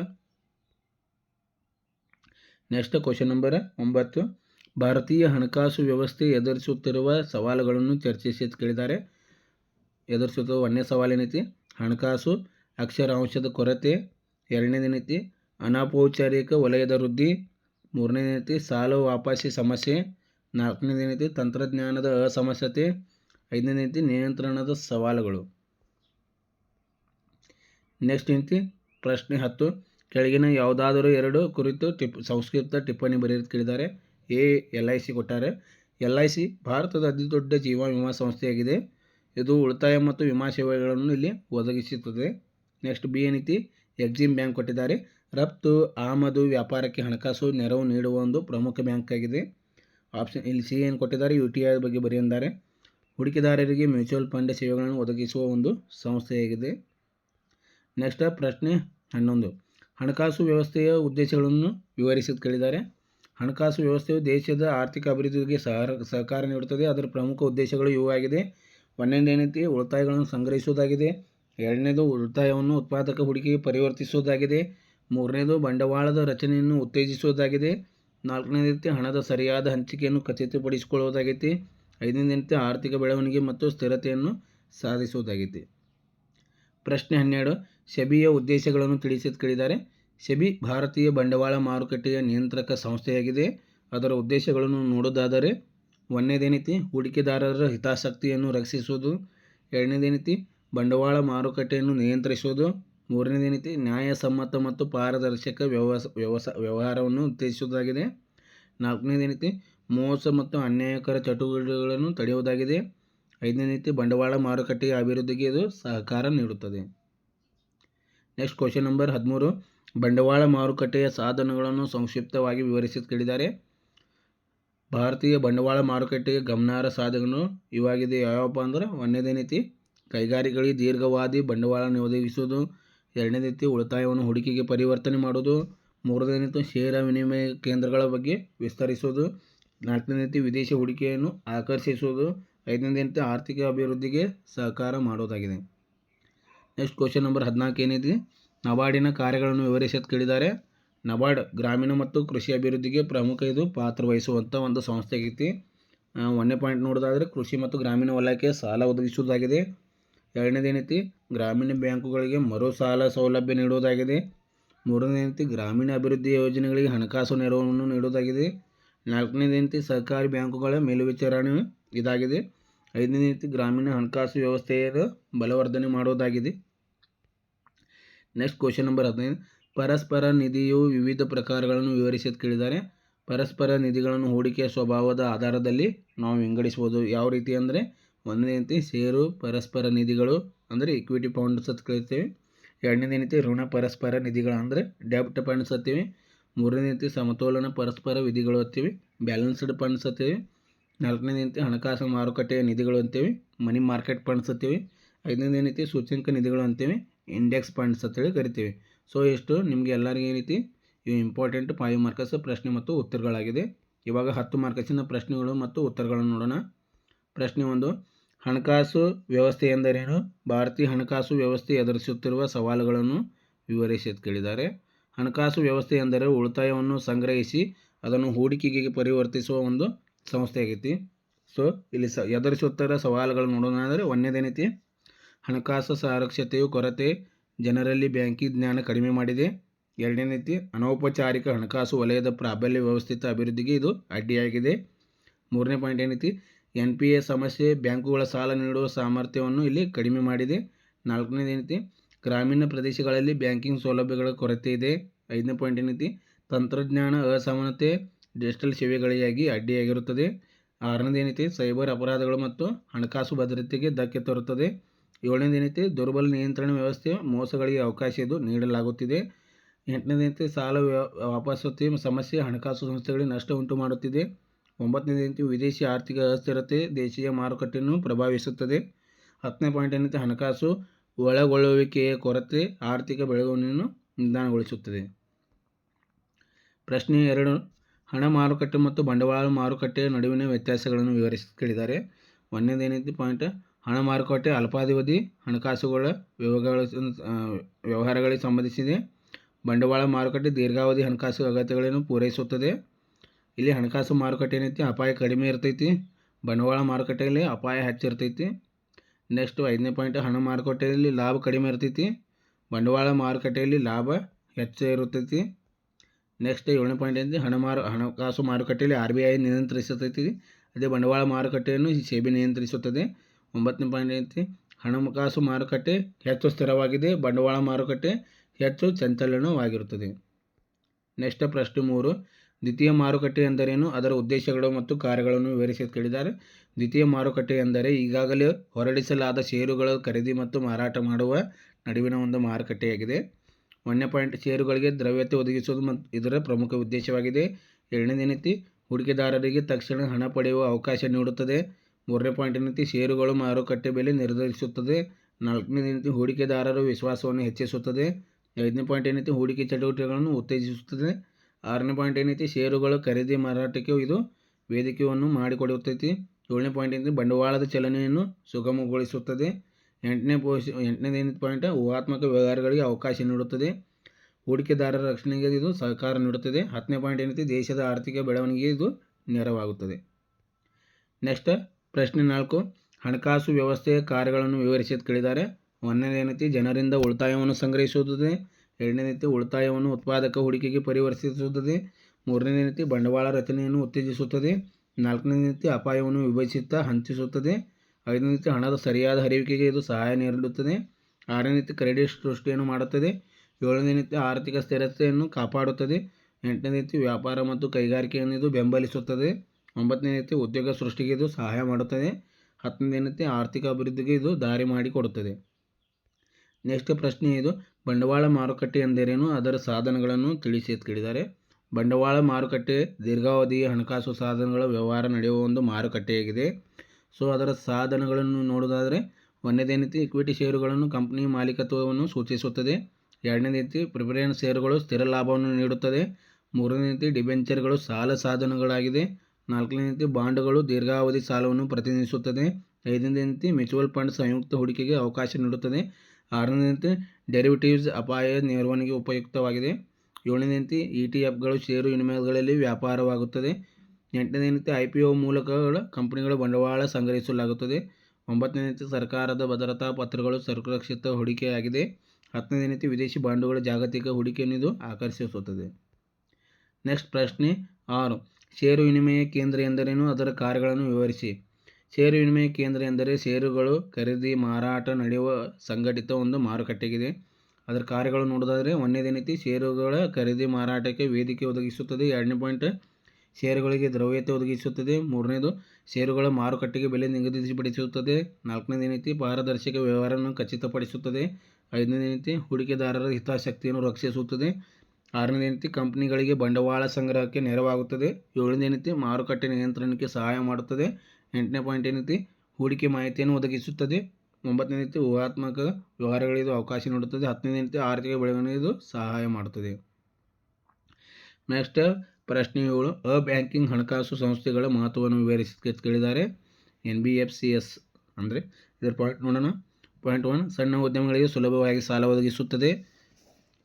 ನೆಕ್ಸ್ಟ್ ಕ್ವಶನ್ ನಂಬರ್ ಒಂಬತ್ತು. ಭಾರತೀಯ ಹಣಕಾಸು ವ್ಯವಸ್ಥೆ ಎದುರಿಸುತ್ತಿರುವ ಸವಾಲುಗಳನ್ನು ಚರ್ಚಿಸಿ ಕೇಳಿದ್ದಾರೆ. ಎದುರಿಸುತ್ತಿರುವ ಒಂದನೇ ಸವಾಲು ಏನೈತಿ? ಹಣಕಾಸು. ಅಕ್ಷರಾಂಶದ ಕೊರತೆ, ಎರಡನೇ ದಿನತಿ, ಅನೌಪಚಾರಿಕ ವಲಯದ ವೃದ್ಧಿ, ಮೂರನೇ ದಿನತಿ ಸಾಲ ವಾಪಸಿ ಸಮಸ್ಯೆ, ನಾಲ್ಕನೇ ದಿನತಿ, ತಂತ್ರಜ್ಞಾನದ ಅಸಮಸ್ಯತೆ ಐದನೇದೇನೈತಿ ನಿಯಂತ್ರಣದ ಸವಾಲುಗಳು. ನೆಕ್ಸ್ಟ್ ನಿಂತಿ ಪ್ರಶ್ನೆ ಹತ್ತು, ಕೆಳಗಿನ ಯಾವುದಾದರೂ ಎರಡು ಕುರಿತು ಟಿಪ್ ಸಂಸ್ಕೃತ ಟಿಪ್ಪಣಿ ಬರೆಯೋದು ಕೇಳಿದ್ದಾರೆ. ಎ, ಎಲ್ ಐ ಸಿ ಕೊಟ್ಟಾರೆ. ಎಲ್ ಐ ಸಿ ಭಾರತದ ಅತಿ ದೊಡ್ಡ ಜೀವ ವಿಮಾ ಸಂಸ್ಥೆಯಾಗಿದೆ. ಇದು ಉಳಿತಾಯ ಮತ್ತು ವಿಮಾ ಸೇವೆಗಳನ್ನು ಇಲ್ಲಿ ಒದಗಿಸುತ್ತದೆ. ನೆಕ್ಸ್ಟ್ ಬಿ ಏನೈತಿ? ಎಕ್ಸಿಮ್ ಬ್ಯಾಂಕ್ ಕೊಟ್ಟಿದ್ದಾರೆ. ರಫ್ತು, ಆಮದು, ವ್ಯಾಪಾರಕ್ಕೆ ಹಣಕಾಸು, ನೆರವು ನೀಡುವ ಒಂದು ಪ್ರಮುಖ ಬ್ಯಾಂಕ್ ಆಗಿದೆ. ಆಪ್ಷನ್ ಇಲ್ಲಿ ಸಿ ಏನು ಕೊಟ್ಟಿದ್ದಾರೆ? ಯು ಟಿ ಐ ಬಗ್ಗೆ ಬರೆಯಂದ್ದಾರೆ ಹೂಡಿಕೆದಾರರಿಗೆ ಮ್ಯೂಚುವಲ್ ಫಂಡ್ ಸೇವೆಗಳನ್ನು ಒದಗಿಸುವ ಒಂದು ಸಂಸ್ಥೆಯಾಗಿದೆ. ನೆಕ್ಸ್ಟ್ ಪ್ರಶ್ನೆ ಹನ್ನೊಂದು. ಹಣಕಾಸು ವ್ಯವಸ್ಥೆಯ ಉದ್ದೇಶಗಳನ್ನು ವಿವರಿಸಿ ಕೇಳಿದ್ದಾರೆ. ಹಣಕಾಸು ವ್ಯವಸ್ಥೆಯು ದೇಶದ ಆರ್ಥಿಕ ಅಭಿವೃದ್ಧಿಗೆ ಸಹಕಾರ ಸಹಕಾರ ನೀಡುತ್ತದೆ. ಅದರ ಪ್ರಮುಖ ಉದ್ದೇಶಗಳು ಇವು ಆಗಿದೆ. ಒಂದನೇದು ಏನೈತಿ? ಉಳಿತಾಯಗಳನ್ನು ಸಂಗ್ರಹಿಸುವುದಾಗಿದೆ. ಎರಡನೇದು ಉಳಿತಾಯವನ್ನು ಉತ್ಪಾದಕ ಹೂಡಿಕೆಗೆ ಪರಿವರ್ತಿಸುವುದಾಗಿದೆ. ಮೂರನೇದು ಬಂಡವಾಳದ ರಚನೆಯನ್ನು ಉತ್ತೇಜಿಸುವುದಾಗಿದೆ. ನಾಲ್ಕನೇದೈತಿ ಹಣದ ಸರಿಯಾದ ಹಂಚಿಕೆಯನ್ನು ಖಚಿತಪಡಿಸಿಕೊಳ್ಳುವುದಾಗೈತಿ ಐದನೇದಂತೆ ಆರ್ಥಿಕ ಬೆಳವಣಿಗೆ ಮತ್ತು ಸ್ಥಿರತೆಯನ್ನು ಸಾಧಿಸುವುದಾಗಿದೆ. ಪ್ರಶ್ನೆ ಹನ್ನೆರಡು ಸೆಬಿಯ ಉದ್ದೇಶಗಳನ್ನು ತಿಳಿಸಿ ಕೇಳಿದ್ದಾರೆ. ಸೆಬಿ ಭಾರತೀಯ ಬಂಡವಾಳ ಮಾರುಕಟ್ಟೆಯ ನಿಯಂತ್ರಕ ಸಂಸ್ಥೆಯಾಗಿದೆ. ಅದರ ಉದ್ದೇಶಗಳನ್ನು ನೋಡೋದಾದರೆ ಒಂದನೇದೇನೈತಿ ಹೂಡಿಕೆದಾರರ ಹಿತಾಸಕ್ತಿಯನ್ನು ರಕ್ಷಿಸುವುದು ಎರಡನೇದೇನೈತಿ ಬಂಡವಾಳ ಮಾರುಕಟ್ಟೆಯನ್ನು ನಿಯಂತ್ರಿಸುವುದು ಮೂರನೇ ನೀತಿ, ನ್ಯಾಯಸಮ್ಮತ ಮತ್ತು ಪಾರದರ್ಶಕ ವ್ಯವಸ ವ್ಯವಸ, ವ್ಯವಹಾರವನ್ನು ಉತ್ತೇಜಿಸುವುದಾಗಿದೆ. ನಾಲ್ಕನೇದೇನೈತಿ ಮೋಸ ಮತ್ತು ಅನ್ಯಾಯಕರ ಚಟುವಟಿಕೆಗಳನ್ನು ತಡೆಯುವುದಾಗಿದೆ. ಐದನೇದೈತಿ ಬಂಡವಾಳ ಮಾರುಕಟ್ಟೆಯ ಅಭಿವೃದ್ಧಿಗೆ ಇದು ಸಹಕಾರ ನೀಡುತ್ತದೆ. ನೆಕ್ಸ್ಟ್ ಕ್ವಶನ್ ನಂಬರ್ ಹದಿಮೂರು, ಬಂಡವಾಳ ಮಾರುಕಟ್ಟೆಯ ಸಾಧನಗಳನ್ನು ಸಂಕ್ಷಿಪ್ತವಾಗಿ ವಿವರಿಸಿ ಕೇಳಿದ್ದಾರೆ. ಭಾರತೀಯ ಬಂಡವಾಳ ಮಾರುಕಟ್ಟೆಯ ಗಮನಾರ್ಹ ಸಾಧನಗಳು ಇವಾಗಿದೆ ಯಾವಪ್ಪ ಅಂದ್ರೆ ಒಂದನೇದೇನೈತಿ ಕೈಗಾರಿಕೆಗಳಿಗೆ ದೀರ್ಘಾವಧಿ ಬಂಡವಾಳವನ್ನು ಒದಗಿಸುವುದು ಎರಡನೇದೈತಿ ಉಳಿತಾಯವನ್ನು ಹೂಡಿಕೆಗೆ ಪರಿವರ್ತನೆ ಮಾಡೋದು ಮೂರನೇದೈತಿ ಷೇರ ವಿನಿಮಯ ಕೇಂದ್ರಗಳ ಬಗ್ಗೆ ವಿಸ್ತರಿಸುವುದು ನಾಲ್ಕನೇದೈತಿ ವಿದೇಶಿ ಹೂಡಿಕೆಯನ್ನು ಆಕರ್ಷಿಸುವುದು ಐದನೇದೈತಿ ಆರ್ಥಿಕ ಅಭಿವೃದ್ಧಿಗೆ ಸಹಕಾರ ಮಾಡೋದಾಗಿದೆ ನೆಕ್ಸ್ಟ್ ಕ್ವಶನ್ ನಂಬರ್ ಹದಿನಾಲ್ಕು ಏನೈತಿ ನಬಾರ್ಡಿನ ಕಾರ್ಯಗಳನ್ನು ವಿವರಿಸೋದು ಕೇಳಿದ್ದಾರೆ. ನಬಾರ್ಡ್ ಗ್ರಾಮೀಣ ಮತ್ತು ಕೃಷಿ ಅಭಿವೃದ್ಧಿಗೆ ಪ್ರಮುಖ ಇದು ಪಾತ್ರ ವಹಿಸುವಂಥ ಒಂದು ಸಂಸ್ಥೆ ಆಗೈತಿ ಒಂದನೇ ಪಾಯಿಂಟ್ ನೋಡೋದಾದರೆ ಕೃಷಿ ಮತ್ತು ಗ್ರಾಮೀಣ ವಲಯಕ್ಕೆ ಸಾಲ ಒದಗಿಸುವುದಾಗಿದೆ. ಎರಡನೇದೇನೈತಿ ಗ್ರಾಮೀಣ ಬ್ಯಾಂಕುಗಳಿಗೆ ಮರು ಸಾಲ ಸೌಲಭ್ಯ ನೀಡುವುದಾಗಿದೆ. ಮೂರನೇದೇನೈತಿ ಗ್ರಾಮೀಣ ಅಭಿವೃದ್ಧಿ ಯೋಜನೆಗಳಿಗೆ ಹಣಕಾಸು ನೆರವನ್ನು ನೀಡುವುದಾಗಿದೆ. ನಾಲ್ಕನೇದೇನೈತಿ ಸರ್ಕಾರಿ ಬ್ಯಾಂಕುಗಳ ಮೇಲ್ವಿಚಾರಣೆ ಇದಾಗಿದೆ. ಐದನೇದೇನೈತಿ ಗ್ರಾಮೀಣ ಹಣಕಾಸು ವ್ಯವಸ್ಥೆಯ ಬಲವರ್ಧನೆ ಮಾಡುವುದಾಗಿದೆ. ನೆಕ್ಸ್ಟ್ ಕ್ವಶನ್ ನಂಬರ್ ಹದಿನೈದು. ಪರಸ್ಪರ ನಿಧಿಯು ವಿವಿಧ ಪ್ರಕಾರಗಳನ್ನು ವಿವರಿಸಿ ಕೇಳಿದ್ದಾರೆ. ಪರಸ್ಪರ ನಿಧಿಗಳನ್ನು ಹೂಡಿಕೆಯ ಸ್ವಭಾವದ ಆಧಾರದಲ್ಲಿ ನಾವು ವಿಂಗಡಿಸ್ಬೋದು ಯಾವ ರೀತಿ ಅಂದರೆ ಒಂದನೇತಿ ಷೇರು ಪರಸ್ಪರ ನಿಧಿಗಳು ಅಂದರೆ ಇಕ್ವಿಟಿ ಫಂಡ್ಸ್ ಅಂತ ಕರಿತೀವಿ ಎರಡನೇದೇನೈತಿ ಋಣ ಪರಸ್ಪರ ನಿಧಿಗಳು ಅಂದರೆ ಡೆಬ್ಟ್ ಫಂಡ್ಸ್ ಅತ್ತೀವಿ ಮೂರನೇದೈತಿ ಸಮತೋಲನ ಪರಸ್ಪರ ವಿಧಿಗಳು ಅಂತೀವಿ ಬ್ಯಾಲೆನ್ಸ್ಡ್ ಫಂಡ್ಸ್ ನಾಲ್ಕನೇ ನಾಲ್ಕನೇದೇನೈತಿ ಹಣಕಾಸು ಮಾರುಕಟ್ಟೆಯ ನಿಧಿಗಳು ಅಂತೀವಿ. ಮನಿ ಮಾರ್ಕೆಟ್ ಫಂಡ್ಸ್ ಅಂತೀವಿ ಐದನೇದೇನೈತಿ ಸೂಚ್ಯಂಕ ನಿಧಿಗಳು ಅಂತೀವಿ. ಇಂಡೆಕ್ಸ್ ಫಂಡ್ಸ್ ಅಂತೇಳಿ ಕರಿತೀವಿ. ಸೊ ಇಷ್ಟು ನಿಮಗೆ ಎಲ್ಲರಿಗೂ ಏನೈತಿ ಇವು ಇಂಪಾರ್ಟೆಂಟ್ ಫೈವ್ ಮಾರ್ಕಸ್ ಪ್ರಶ್ನೆ ಮತ್ತು ಉತ್ತರಗಳಾಗಿದೆ. ಇವಾಗ ಹತ್ತು ಮಾರ್ಕಸಿನ ಪ್ರಶ್ನೆಗಳು ಮತ್ತು ಉತ್ತರಗಳನ್ನು ನೋಡೋಣ. ಪ್ರಶ್ನೆ ಒಂದು ಹಣಕಾಸು ವ್ಯವಸ್ಥೆ ಎಂದರೇನು? ಭಾರತೀಯ ಹಣಕಾಸು ವ್ಯವಸ್ಥೆ ಎದುರಿಸುತ್ತಿರುವ ಸವಾಲುಗಳನ್ನು ವಿವರಿಸಿ ಕೇಳಿದ್ದಾರೆ. ಹಣಕಾಸು ವ್ಯವಸ್ಥೆ ಎಂದರೆ ಉಳಿತಾಯವನ್ನು ಸಂಗ್ರಹಿಸಿ ಅದನ್ನು ಹೂಡಿಕೆಗೆ ಪರಿವರ್ತಿಸುವ ಒಂದು ಸಂಸ್ಥೆ ಆಗೈತಿ. ಸೊ ಇಲ್ಲಿ ಸ ಎದುರಿಸುತ್ತಿರೋ ಸವಾಲುಗಳನ್ನು ನೋಡೋದಾದರೆ ಒಂದನೇದೇನೈತಿ ಹಣಕಾಸು ಸಾರಕ್ಷತೆಯು ಕೊರತೆ ಜನರಲ್ಲಿ ಬ್ಯಾಂಕಿಂಗ್ ಜ್ಞಾನ ಕಡಿಮೆ ಮಾಡಿದೆ. ಎರಡನೇದೈತಿ ಅನೌಪಚಾರಿಕ ಹಣಕಾಸು ವಲಯದ ಪ್ರಾಬಲ್ಯ ವ್ಯವಸ್ಥಿತ ಅಭಿವೃದ್ಧಿಗೆ ಇದು ಅಡ್ಡಿಯಾಗಿದೆ. ಮೂರನೇ ಪಾಯಿಂಟ್ ಏನೈತಿ? ಎನ್ ಪಿ ಎ ಸಮಸ್ಯೆ, ಬ್ಯಾಂಕುಗಳ ಸಾಲ ನೀಡುವ ಸಾಮರ್ಥ್ಯವನ್ನು ಇಲ್ಲಿ ಕಡಿಮೆ ಮಾಡಿದೆ. ನಾಲ್ಕನೇ ದಿನತಿ ಗ್ರಾಮೀಣ ಪ್ರದೇಶಗಳಲ್ಲಿ ಬ್ಯಾಂಕಿಂಗ್ ಸೌಲಭ್ಯಗಳ ಕೊರತೆ ಇದೆ. ಐದನೇ ಪಾಯಿಂಟ್ ಏನೈತಿ ತಂತ್ರಜ್ಞಾನ ಅಸಮಾನತೆ ಡಿಜಿಟಲ್ ಸೇವೆಗಳಿಗಾಗಿ ಅಡ್ಡಿಯಾಗಿರುತ್ತದೆ. ಆರನೇ ಏನೈತಿ ಸೈಬರ್ ಅಪರಾಧಗಳು ಮತ್ತು ಹಣಕಾಸು ಭದ್ರತೆಗೆ ಧಕ್ಕೆ ತರುತ್ತದೆ. ಏಳನೇ ದಿನತಿ ದುರ್ಬಲ ನಿಯಂತ್ರಣ ವ್ಯವಸ್ಥೆ ಮೋಸಗಳಿಗೆ ಅವಕಾಶ ಇದು ನೀಡಲಾಗುತ್ತಿದೆ. ಎಂಟನೇದೈತಿ ಸಾಲ ವಾಪಸ್ಸತಿ ಸಮಸ್ಯೆ ಹಣಕಾಸು ಸಂಸ್ಥೆಗಳಿಗೆ ನಷ್ಟ ಉಂಟು ಮಾಡುತ್ತಿದೆ ಒಂಬತ್ತನೇದೈತಿ ವಿದೇಶಿ ಆರ್ಥಿಕ ಅಸ್ಥಿರತೆ ದೇಶೀಯ ಮಾರುಕಟ್ಟೆಯನ್ನು ಪ್ರಭಾವಿಸುತ್ತದೆ. ಹತ್ತನೇ ಪಾಯಿಂಟ್ ಏನಂತೆ? ಹಣಕಾಸು ಒಳಗೊಳ್ಳುವಿಕೆಯ ಕೊರತೆ ಆರ್ಥಿಕ ಬೆಳವಣಿಗೆಯನ್ನು ನಿಧಾನಗೊಳಿಸುತ್ತದೆ. ಪ್ರಶ್ನೆ ಎರಡು. ಹಣ ಮಾರುಕಟ್ಟೆ ಮತ್ತು ಬಂಡವಾಳ ಮಾರುಕಟ್ಟೆಯ ನಡುವಿನ ವ್ಯತ್ಯಾಸಗಳನ್ನು ವಿವರಿಸಿ ಕೇಳಿದ್ದಾರೆ. ಒಂದನೇದೇನೈತಿ ಪಾಯಿಂಟ್. ಹಣ ಮಾರುಕಟ್ಟೆ ಅಲ್ಪಾವಧಿ ಹಣಕಾಸುಗಳ ವ್ಯವಹಾರಗಳ ವ್ಯವಹಾರಗಳಿಗೆ ಸಂಬಂಧಿಸಿದೆ. ಬಂಡವಾಳ ಮಾರುಕಟ್ಟೆ ದೀರ್ಘಾವಧಿ ಹಣಕಾಸು ಅಗತ್ಯಗಳನ್ನು ಪೂರೈಸುತ್ತದೆ. ಇಲ್ಲಿ ಹಣಕಾಸು ಮಾರುಕಟ್ಟೆ ಏನೈತಿ? ಅಪಾಯ ಕಡಿಮೆ ಇರ್ತೈತಿ. ಬಂಡವಾಳ ಮಾರುಕಟ್ಟೆಯಲ್ಲಿ ಅಪಾಯ ಹೆಚ್ಚಿರ್ತೈತಿ ನೆಕ್ಸ್ಟ್ ಐದನೇ ಪಾಯಿಂಟ್ ಹಣ ಮಾರುಕಟ್ಟೆಯಲ್ಲಿ ಲಾಭ ಕಡಿಮೆ ಇರ್ತೈತಿ. ಬಂಡವಾಳ ಮಾರುಕಟ್ಟೆಯಲ್ಲಿ ಲಾಭ ಹೆಚ್ಚು ಇರುತ್ತೈತಿ ನೆಕ್ಸ್ಟ್ ಏಳನೇ ಪಾಯಿಂಟ್ ಏನಂದ್ರೆ ಹಣ ಮಾರು, ಹಣಕಾಸು ಮಾರುಕಟ್ಟೆಯಲ್ಲಿ ಆರ್ ಬಿ ಐ ನಿಯಂತ್ರಿಸುತ್ತೈತಿ ಅದೇ ಬಂಡವಾಳ ಮಾರುಕಟ್ಟೆಯನ್ನು ಸೇಬಿ ನಿಯಂತ್ರಿಸುತ್ತದೆ. ಒಂಬತ್ತನೇ ಪಾಯಿಂಟ್ ಏನೈತಿ ಹಣಕಾಸು ಮಾರುಕಟ್ಟೆ ಹೆಚ್ಚು ಸ್ಥಿರವಾಗಿದೆ. ಬಂಡವಾಳ ಮಾರುಕಟ್ಟೆ ಹೆಚ್ಚು ಚಂಚಲನವಾಗಿರುತ್ತದೆ. ನೆಕ್ಸ್ಟ್ ಪ್ರಶ್ನೆ ಮೂರು. ದ್ವಿತೀಯ ಮಾರುಕಟ್ಟೆ ಎಂದರೇನು? ಅದರ ಉದ್ದೇಶಗಳು ಮತ್ತು ಕಾರ್ಯಗಳನ್ನು ವಿವರಿಸಿ ಕೇಳಿದ್ದಾರೆ. ದ್ವಿತೀಯ ಮಾರುಕಟ್ಟೆ ಎಂದರೆ ಈಗಾಗಲೇ ಹೊರಡಿಸಲಾದ ಷೇರುಗಳ ಖರೀದಿ ಮತ್ತು ಮಾರಾಟ ಮಾಡುವ ನಡುವಿನ ಒಂದು ಮಾರುಕಟ್ಟೆಯಾಗಿದೆ. ಒಂದನೇ ಪಾಯಿಂಟ್ ಷೇರುಗಳಿಗೆ ದ್ರವ್ಯತೆ ಒದಗಿಸುವುದು ಇದರ ಪ್ರಮುಖ ಉದ್ದೇಶವಾಗಿದೆ. ಎರಡನೇ ನೀತಿ, ಹೂಡಿಕೆದಾರರಿಗೆ ತಕ್ಷಣ ಹಣ ಪಡೆಯುವ ಅವಕಾಶ ನೀಡುತ್ತದೆ. ಮೂರನೇ ಪಾಯಿಂಟ್ ನೀತಿ, ಷೇರುಗಳು ಮಾರುಕಟ್ಟೆ ಬೆಲೆ ನಿರ್ಧರಿಸುತ್ತದೆ. ನಾಲ್ಕನೇ ನೀತಿ, ಹೂಡಿಕೆದಾರರ ವಿಶ್ವಾಸವನ್ನು ಹೆಚ್ಚಿಸುತ್ತದೆ. ಐದನೇ ಪಾಯಿಂಟ್ ಏನೈತಿ ಹೂಡಿಕೆ ಚಟುವಟಿಕೆಗಳನ್ನು ಉತ್ತೇಜಿಸುತ್ತದೆ. ಆರನೇ ಪಾಯಿಂಟ್ ಏನೈತಿ? ಷೇರುಗಳು, ಖರೀದಿ ಮಾರಾಟಕ್ಕೆ ಇದು ವೇದಿಕೆಯನ್ನು ಮಾಡಿಕೊಡುತ್ತೈತಿ. ಏಳನೇ ಪಾಯಿಂಟ್ ಏನಿದೆ ಬಂಡವಾಳದ ಚಲನೆಯನ್ನು ಸುಗಮಗೊಳಿಸುತ್ತದೆ. ಎಂಟನೇ ಪೋಷ ಏನೈತಿ ಪಾಯಿಂಟ್ ಊಹಾತ್ಮಕ ವ್ಯವಹಾರಗಳಿಗೆ ಅವಕಾಶ ನೀಡುತ್ತದೆ. ಹೂಡಿಕೆದಾರರ ರಕ್ಷಣೆಗೆ ಇದು ಸಹಕಾರ ನೀಡುತ್ತದೆ. ಹತ್ತನೇ ಪಾಯಿಂಟ್ ಏನೈತಿ? ದೇಶದ ಆರ್ಥಿಕ ಬೆಳವಣಿಗೆಗೆ ಇದು ನೆರವಾಗುತ್ತದೆ. ನೆಕ್ಸ್ಟ್ ಪ್ರಶ್ನೆ ನಾಲ್ಕು. ಹಣಕಾಸು ವ್ಯವಸ್ಥೆಯ ಕಾರ್ಯಗಳನ್ನು ವಿವರಿಸಿ ಕೇಳಿದ್ದಾರೆ. ಒಂದನೇದು ಏನೈತಿ? ಜನರಿಂದ ಉಳಿತಾಯವನ್ನು ಸಂಗ್ರಹಿಸುತ್ತದೆ. ಎರಡನೇದೈತಿ ಉಳಿತಾಯವನ್ನು ಉತ್ಪಾದಕ ಹೂಡಿಕೆಗೆ ಪರಿವರ್ತಿಸುತ್ತದೆ. ಮೂರನೇ ನೀತಿ ಬಂಡವಾಳ ರಚನೆಯನ್ನು ಉತ್ತೇಜಿಸುತ್ತದೆ. ನಾಲ್ಕನೇ ನೀತಿ ಅಪಾಯವನ್ನು ವಿಭಜಿಸುತ್ತಾ ಹಂಚಿಸುತ್ತದೆ. ನೀತಿ ಹಣದ ಸರಿಯಾದ ಹರಿವಿಕೆಗೆ ಇದು ಸಹಾಯ ನೀಡುತ್ತದೆ. ನೀತಿ ಕ್ರೆಡಿಟ್ ಸೃಷ್ಟಿಯನ್ನು ಮಾಡುತ್ತದೆ. ಏಳನೇ ನೀತಿ ಆರ್ಥಿಕ ಸ್ಥಿರತೆಯನ್ನು ಕಾಪಾಡುತ್ತದೆ. ಎಂಟನೇ ನೀತಿ ವ್ಯಾಪಾರ ಮತ್ತು ಕೈಗಾರಿಕೆಯನ್ನು ಇದು ಬೆಂಬಲಿಸುತ್ತದೆ. ಒಂಬತ್ತನೇ ನೀತಿ ಉದ್ಯೋಗ ಸೃಷ್ಟಿಗೆ ಇದು ಸಹಾಯ ಮಾಡುತ್ತದೆ. ಹತ್ತನೇ ನೀತಿ ಆರ್ಥಿಕ ಅಭಿವೃದ್ಧಿಗೆ ಇದು ದಾರಿ ಮಾಡಿಕೊಡುತ್ತದೆ. ನೆಕ್ಸ್ಟ್ ಪ್ರಶ್ನೆ ಇದು. ಬಂಡವಾಳ ಮಾರುಕಟ್ಟೆ ಎಂದರೇನು? ಅದರ ಸಾಧನಗಳನ್ನು ತಿಳಿಸಿ ಕೇಳಿದ್ದಾರೆ. ಬಂಡವಾಳ ಮಾರುಕಟ್ಟೆ ದೀರ್ಘಾವಧಿಯ ಹಣಕಾಸು ಸಾಧನಗಳ ವ್ಯವಹಾರ ನಡೆಯುವ ಒಂದು ಮಾರುಕಟ್ಟೆಯಾಗಿದೆ. ಸೊ, ಅದರ ಸಾಧನಗಳನ್ನು ನೋಡೋದಾದರೆ ಒಂದನೇದೇನೈತಿ ಇಕ್ವಿಟಿ ಷೇರುಗಳನ್ನು ಕಂಪನಿ ಮಾಲೀಕತ್ವವನ್ನು ಸೂಚಿಸುತ್ತದೆ. ಎರಡನೇದೈತಿ ಪ್ರಿಫರೆನ್ಸ್ ಷೇರುಗಳು ಸ್ಥಿರ ಲಾಭವನ್ನು ನೀಡುತ್ತದೆ. ಮೂರನೇದೈತಿ ಡಿಬೆಂಚರ್ಗಳು ಸಾಲ ಸಾಧನಗಳಾಗಿದೆ. ನಾಲ್ಕನೇದೈತಿ ಬಾಂಡ್ಗಳು ದೀರ್ಘಾವಧಿ ಸಾಲವನ್ನು ಪ್ರತಿನಿಧಿಸುತ್ತದೆ. ಐದನೇದಂತೆ ಮ್ಯೂಚುವಲ್ ಫಂಡ್ ಸಂಯುಕ್ತ ಹೂಡಿಕೆಗೆ ಅವಕಾಶ ನೀಡುತ್ತದೆ. ಆರನೇದಂತೆ ಡೆರಿವಿಟಿವ್ಸ್ ಅಪಾಯ ನಿರ್ವಹಣೆಗೆ ಉಪಯುಕ್ತವಾಗಿದೆ. ಏಳನೇದಂತೆ ಇ ಟಿ ಎಫ್ಗಳು ಷೇರು ವಿನಿಮಯಗಳಲ್ಲಿ ವ್ಯಾಪಾರವಾಗುತ್ತದೆ. ಎಂಟನೇದಂತೆ ಐ ಪಿ ಒ ಮೂಲಕಗಳ ಕಂಪನಿಗಳ ಬಂಡವಾಳ ಸಂಗ್ರಹಿಸಲಾಗುತ್ತದೆ. ಒಂಬತ್ತನೇದಂತೆ ಸರ್ಕಾರದ ಭದ್ರತಾ ಪತ್ರಗಳು ಸುರಕ್ಷಿತ ಹೂಡಿಕೆಯಾಗಿದೆ. ಹತ್ತನೇದೇನೈತಿ ವಿದೇಶಿ ಬಾಂಡುಗಳ ಜಾಗತಿಕ ಹೂಡಿಕೆಯನ್ನು ಇದು ಆಕರ್ಷಿಸುತ್ತದೆ. ನೆಕ್ಸ್ಟ್ ಪ್ರಶ್ನೆ ಆರು. ಷೇರು ವಿನಿಮಯ ಕೇಂದ್ರ ಎಂದರೇನು? ಅದರ ಕಾರ್ಯಗಳನ್ನು ವಿವರಿಸಿ. ಷೇರು ವಿನಿಮಯ ಕೇಂದ್ರ ಎಂದರೆ ಷೇರುಗಳು ಖರೀದಿ, ಮಾರಾಟ ನಡೆಯುವ ಸಂಘಟಿತ ಒಂದು ಮಾರುಕಟ್ಟೆಗಿದೆ. ಅದರ ಕಾರ್ಯಗಳು ನೋಡೋದಾದರೆ ಒಂದನೇದೇನೈತಿ ಷೇರುಗಳ ಖರೀದಿ ಮಾರಾಟಕ್ಕೆ ವೇದಿಕೆ ಒದಗಿಸುತ್ತದೆ. ಎರಡನೇ ಪಾಯಿಂಟ್ ಷೇರುಗಳಿಗೆ ದ್ರವ್ಯತೆ ಒದಗಿಸುತ್ತದೆ. ಮೂರನೇದು ಷೇರುಗಳ ಮಾರುಕಟ್ಟೆಗೆ ಬೆಲೆ ನಿಗದಿಪಡಿಸುತ್ತದೆ. ನಾಲ್ಕನೇದೇನೈತಿ ಪಾರದರ್ಶಕ ವ್ಯವಹಾರವನ್ನು ಖಚಿತಪಡಿಸುತ್ತದೆ. ಐದನೇದೇನೈತಿ ಹೂಡಿಕೆದಾರರ ಹಿತಾಸಕ್ತಿಯನ್ನು ರಕ್ಷಿಸುತ್ತದೆ. ಆರನೇದೇನೈತಿ ಕಂಪನಿಗಳಿಗೆ ಬಂಡವಾಳ ಸಂಗ್ರಹಕ್ಕೆ ನೆರವಾಗುತ್ತದೆ. ಏಳನೇದೇನೈತಿ ಮಾರುಕಟ್ಟೆ ನಿಯಂತ್ರಣಕ್ಕೆ ಸಹಾಯ ಮಾಡುತ್ತದೆ. ಎಂಟನೇ ಪಾಯಿಂಟ್ ಏನೈತಿ? ಹೂಡಿಕೆ ಮಾಹಿತಿಯನ್ನು ಒದಗಿಸುತ್ತದೆ. ಒಂಬತ್ತನೇದೈತಿ ಊಹಾತ್ಮಕ ವ್ಯವಹಾರಗಳಿದು ಅವಕಾಶ ನೀಡುತ್ತದೆ. ಹತ್ತನೇದೈತಿ ಆರ್ಥಿಕ ಬೆಳವಣಿಗೆದು ಸಹಾಯ ಮಾಡುತ್ತದೆ. ನೆಕ್ಸ್ಟ್ ಪ್ರಶ್ನೆ ಏಳು. ಅ ಬ್ಯಾಂಕಿಂಗ್ ಹಣಕಾಸು ಸಂಸ್ಥೆಗಳ ಮಹತ್ವವನ್ನು ವಿವರಿಸಿ ಕೇಳಿದ್ದಾರೆ. N B F C S ಅಂದರೆ ಇದರ ಪಾಯಿಂಟ್ ನೋಡೋಣ. ಪಾಯಿಂಟ್ ಒನ್ ಸಣ್ಣ ಉದ್ಯಮಗಳಿಗೆ ಸುಲಭವಾಗಿ ಸಾಲ ಒದಗಿಸುತ್ತದೆ.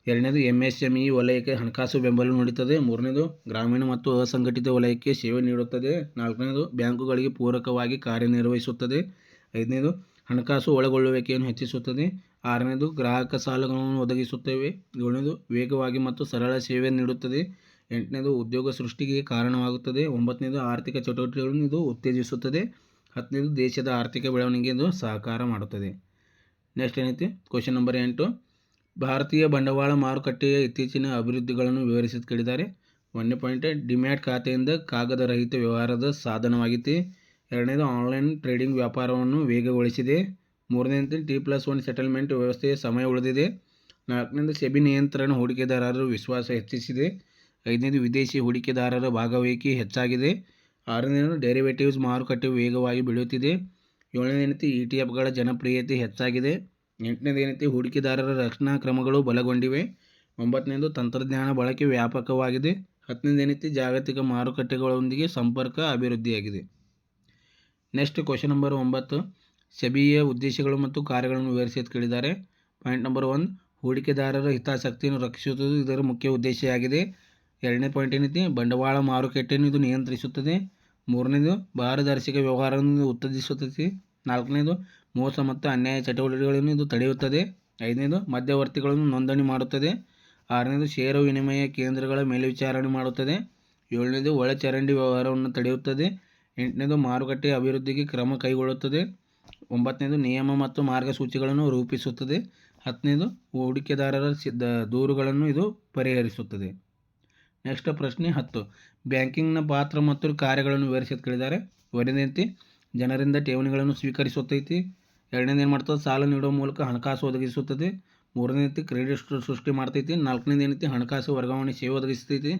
ಎರಡನೇದು ಎಂ ಎಸ್ ಎಂ ಇ ವಲಯಕ್ಕೆ ಹಣಕಾಸು ಬೆಂಬಲ ನೀಡುತ್ತದೆ. ಮೂರನೇದು ಗ್ರಾಮೀಣ ಮತ್ತು ಅಸಂಘಟಿತ ವಲಯಕ್ಕೆ ಸೇವೆ ನೀಡುತ್ತದೆ. ನಾಲ್ಕನೇದು ಬ್ಯಾಂಕುಗಳಿಗೆ ಪೂರಕವಾಗಿ ಕಾರ್ಯನಿರ್ವಹಿಸುತ್ತದೆ. ಐದನೇದು ಹಣಕಾಸು ಒಳಗೊಳ್ಳುವಿಕೆಯನ್ನು ಹೆಚ್ಚಿಸುತ್ತದೆ. ಆರನೇದು ಗ್ರಾಹಕ ಸಾಲಗಳನ್ನು ಒದಗಿಸುತ್ತವೆ. ಏಳನೇದು ವೇಗವಾಗಿ ಮತ್ತು ಸರಳ ಸೇವೆ ನೀಡುತ್ತದೆ. ಎಂಟನೇದು ಉದ್ಯೋಗ ಸೃಷ್ಟಿಗೆ ಕಾರಣವಾಗುತ್ತದೆ. ಒಂಬತ್ತನೇದು ಆರ್ಥಿಕ ಚಟುವಟಿಕೆಗಳನ್ನು ಇದು ಉತ್ತೇಜಿಸುತ್ತದೆ. ಹತ್ತನೇದು ದೇಶದ ಆರ್ಥಿಕ ಬೆಳವಣಿಗೆಯನ್ನು ಸಹಕಾರ ಮಾಡುತ್ತದೆ. ನೆಕ್ಸ್ಟ್ ಏನೈತಿ? ಕ್ವಶನ್ ನಂಬರ್ ಎಂಟು. ಭಾರತೀಯ ಬಂಡವಾಳ ಮಾರುಕಟ್ಟೆಯ ಇತ್ತೀಚಿನ ಅಭಿವೃದ್ಧಿಗಳನ್ನು ವಿವರಿಸಿ ಕೇಳಿದ್ದಾರೆ. ಒಂದನೇ ಪಾಯಿಂಟ್ ಡಿಮ್ಯಾಟ್ ಖಾತೆಯಿಂದ ಕಾಗದ ರಹಿತ ವ್ಯವಹಾರದ ಸಾಧನವಾಗಿದೆ ಎರಡನೇದು, ಆನ್ಲೈನ್ ಟ್ರೇಡಿಂಗ್ ವ್ಯಾಪಾರವನ್ನು ವೇಗಗೊಳಿಸಿದೆ. ಮೂರನೇದು, ಟಿ ಪ್ಲಸ್ ಒನ್ ಸೆಟಲ್ಮೆಂಟ್ ವ್ಯವಸ್ಥೆಯ ಸಮಯ ಉಳಿದಿದೆ. ನಾಲ್ಕನೇದು, ಸೆಬಿ ನಿಯಂತ್ರಣ ಹೂಡಿಕೆದಾರರ ವಿಶ್ವಾಸ ಹೆಚ್ಚಿಸಿದೆ. ಐದನೇದು, ವಿದೇಶಿ ಹೂಡಿಕೆದಾರರ ಭಾಗವಹಿಕೆ ಹೆಚ್ಚಾಗಿದೆ. ಆರನೇದು ಡೆರಿವೇಟಿವ್ಸ್ ಮಾರುಕಟ್ಟೆ ವೇಗವಾಗಿ ಬೆಳೆಯುತ್ತಿದೆ. ಏಳನೇ ಇ ಟಿ ಎಫ್ಗಳ ಜನಪ್ರಿಯತೆ ಹೆಚ್ಚಾಗಿದೆ. ಎಂಟನೇದು ಏನೈತಿ ಹೂಡಿಕೆದಾರರ ರಕ್ಷಣಾ ಕ್ರಮಗಳು ಬಲಗೊಂಡಿವೆ. ಒಂಬತ್ತನೇದು ತಂತ್ರಜ್ಞಾನ ಬಳಕೆ ವ್ಯಾಪಕವಾಗಿದೆ. ಹತ್ತನೇದು ಏನೈತಿ ಜಾಗತಿಕ ಮಾರುಕಟ್ಟೆಗಳೊಂದಿಗೆ ಸಂಪರ್ಕ ಅಭಿವೃದ್ಧಿಯಾಗಿದೆ. ನೆಕ್ಸ್ಟ್ ಕ್ವಶನ್ ನಂಬರ್ ಒಂಬತ್ತು. ಸೆಬಿಯ ಉದ್ದೇಶಗಳು ಮತ್ತು ಕಾರ್ಯಗಳನ್ನು ವಿವರಿಸಿ ಕೇಳಿದ್ದಾರೆ. ಪಾಯಿಂಟ್ ನಂಬರ್ ಒನ್ ಹೂಡಿಕೆದಾರರ ಹಿತಾಸಕ್ತಿಯನ್ನು ರಕ್ಷಿಸುವುದು ಇದರ ಮುಖ್ಯ ಉದ್ದೇಶವಾಗಿದೆ. ಎರಡನೇ ಪಾಯಿಂಟ್ ಏನೈತಿ? ಬಂಡವಾಳ ಮಾರುಕಟ್ಟೆಯನ್ನು ಇದು ನಿಯಂತ್ರಿಸುತ್ತದೆ. ಮೂರನೇದು ಪಾರದರ್ಶಕ ವ್ಯವಹಾರವನ್ನು ಉತ್ತೇಜಿಸುತ್ತದೆ. ನಾಲ್ಕನೇದು ಮೋಸ ಮತ್ತು ಅನ್ಯಾಯ ಚಟುವಟಿಕೆಗಳನ್ನು ಇದು ತಡೆಯುತ್ತದೆ. ಐದನೇದು, ಮಧ್ಯವರ್ತಿಗಳನ್ನು ನೋಂದಣಿ ಮಾಡುತ್ತದೆ. ಆರನೇದು, ಷೇರು ವಿನಿಮಯ ಕೇಂದ್ರಗಳ ಮೇಲ್ವಿಚಾರಣೆ ಮಾಡುತ್ತದೆ. ಏಳನೇದು ಒಳಚರಂಡಿ ವ್ಯವಹಾರವನ್ನು ತಡೆಯುತ್ತದೆ. ಎಂಟನೇದು, ಮಾರುಕಟ್ಟೆ ಅಭಿವೃದ್ಧಿಗೆ ಕ್ರಮ ಕೈಗೊಳ್ಳುತ್ತದೆ. ಒಂಬತ್ತನೇದು, ನಿಯಮ ಮತ್ತು ಮಾರ್ಗಸೂಚಿಗಳನ್ನು ರೂಪಿಸುತ್ತದೆ. ಹತ್ತನೇದು, ಹೂಡಿಕೆದಾರರ ಸಿದ್ಧ ದೂರುಗಳನ್ನು ಇದು ಪರಿಹರಿಸುತ್ತದೆ. ನೆಕ್ಸ್ಟ್ ಪ್ರಶ್ನೆ ಹತ್ತು. ಬ್ಯಾಂಕಿಂಗ್ನ ಪಾತ್ರ ಮತ್ತು ಕಾರ್ಯಗಳನ್ನು ವಿವರಿಸಿ ವರದಿಯಂತೆ ಕೇಳಿದ್ದಾರೆ ಒಂದನೇತಿ ಜನರಿಂದ ಠೇವಣಿಗಳನ್ನು ಸ್ವೀಕರಿಸುತ್ತೈತಿ. ಎರಡನೇದು ಏನು ಮಾಡ್ತದೆ? ಸಾಲ ನೀಡುವ ಮೂಲಕ ಹಣಕಾಸು ಒದಗಿಸುತ್ತದೆ. ಮೂರನೇದು ಕ್ರೆಡಿಟ್ ಸೃಷ್ಟಿ ಮಾಡ್ತೈತಿ. ನಾಲ್ಕನೇದು ಏನೈತಿ? ಹಣಕಾಸು ವರ್ಗಾವಣೆ ಸೇವೆ ಒದಗಿಸ್ತೈತಿ.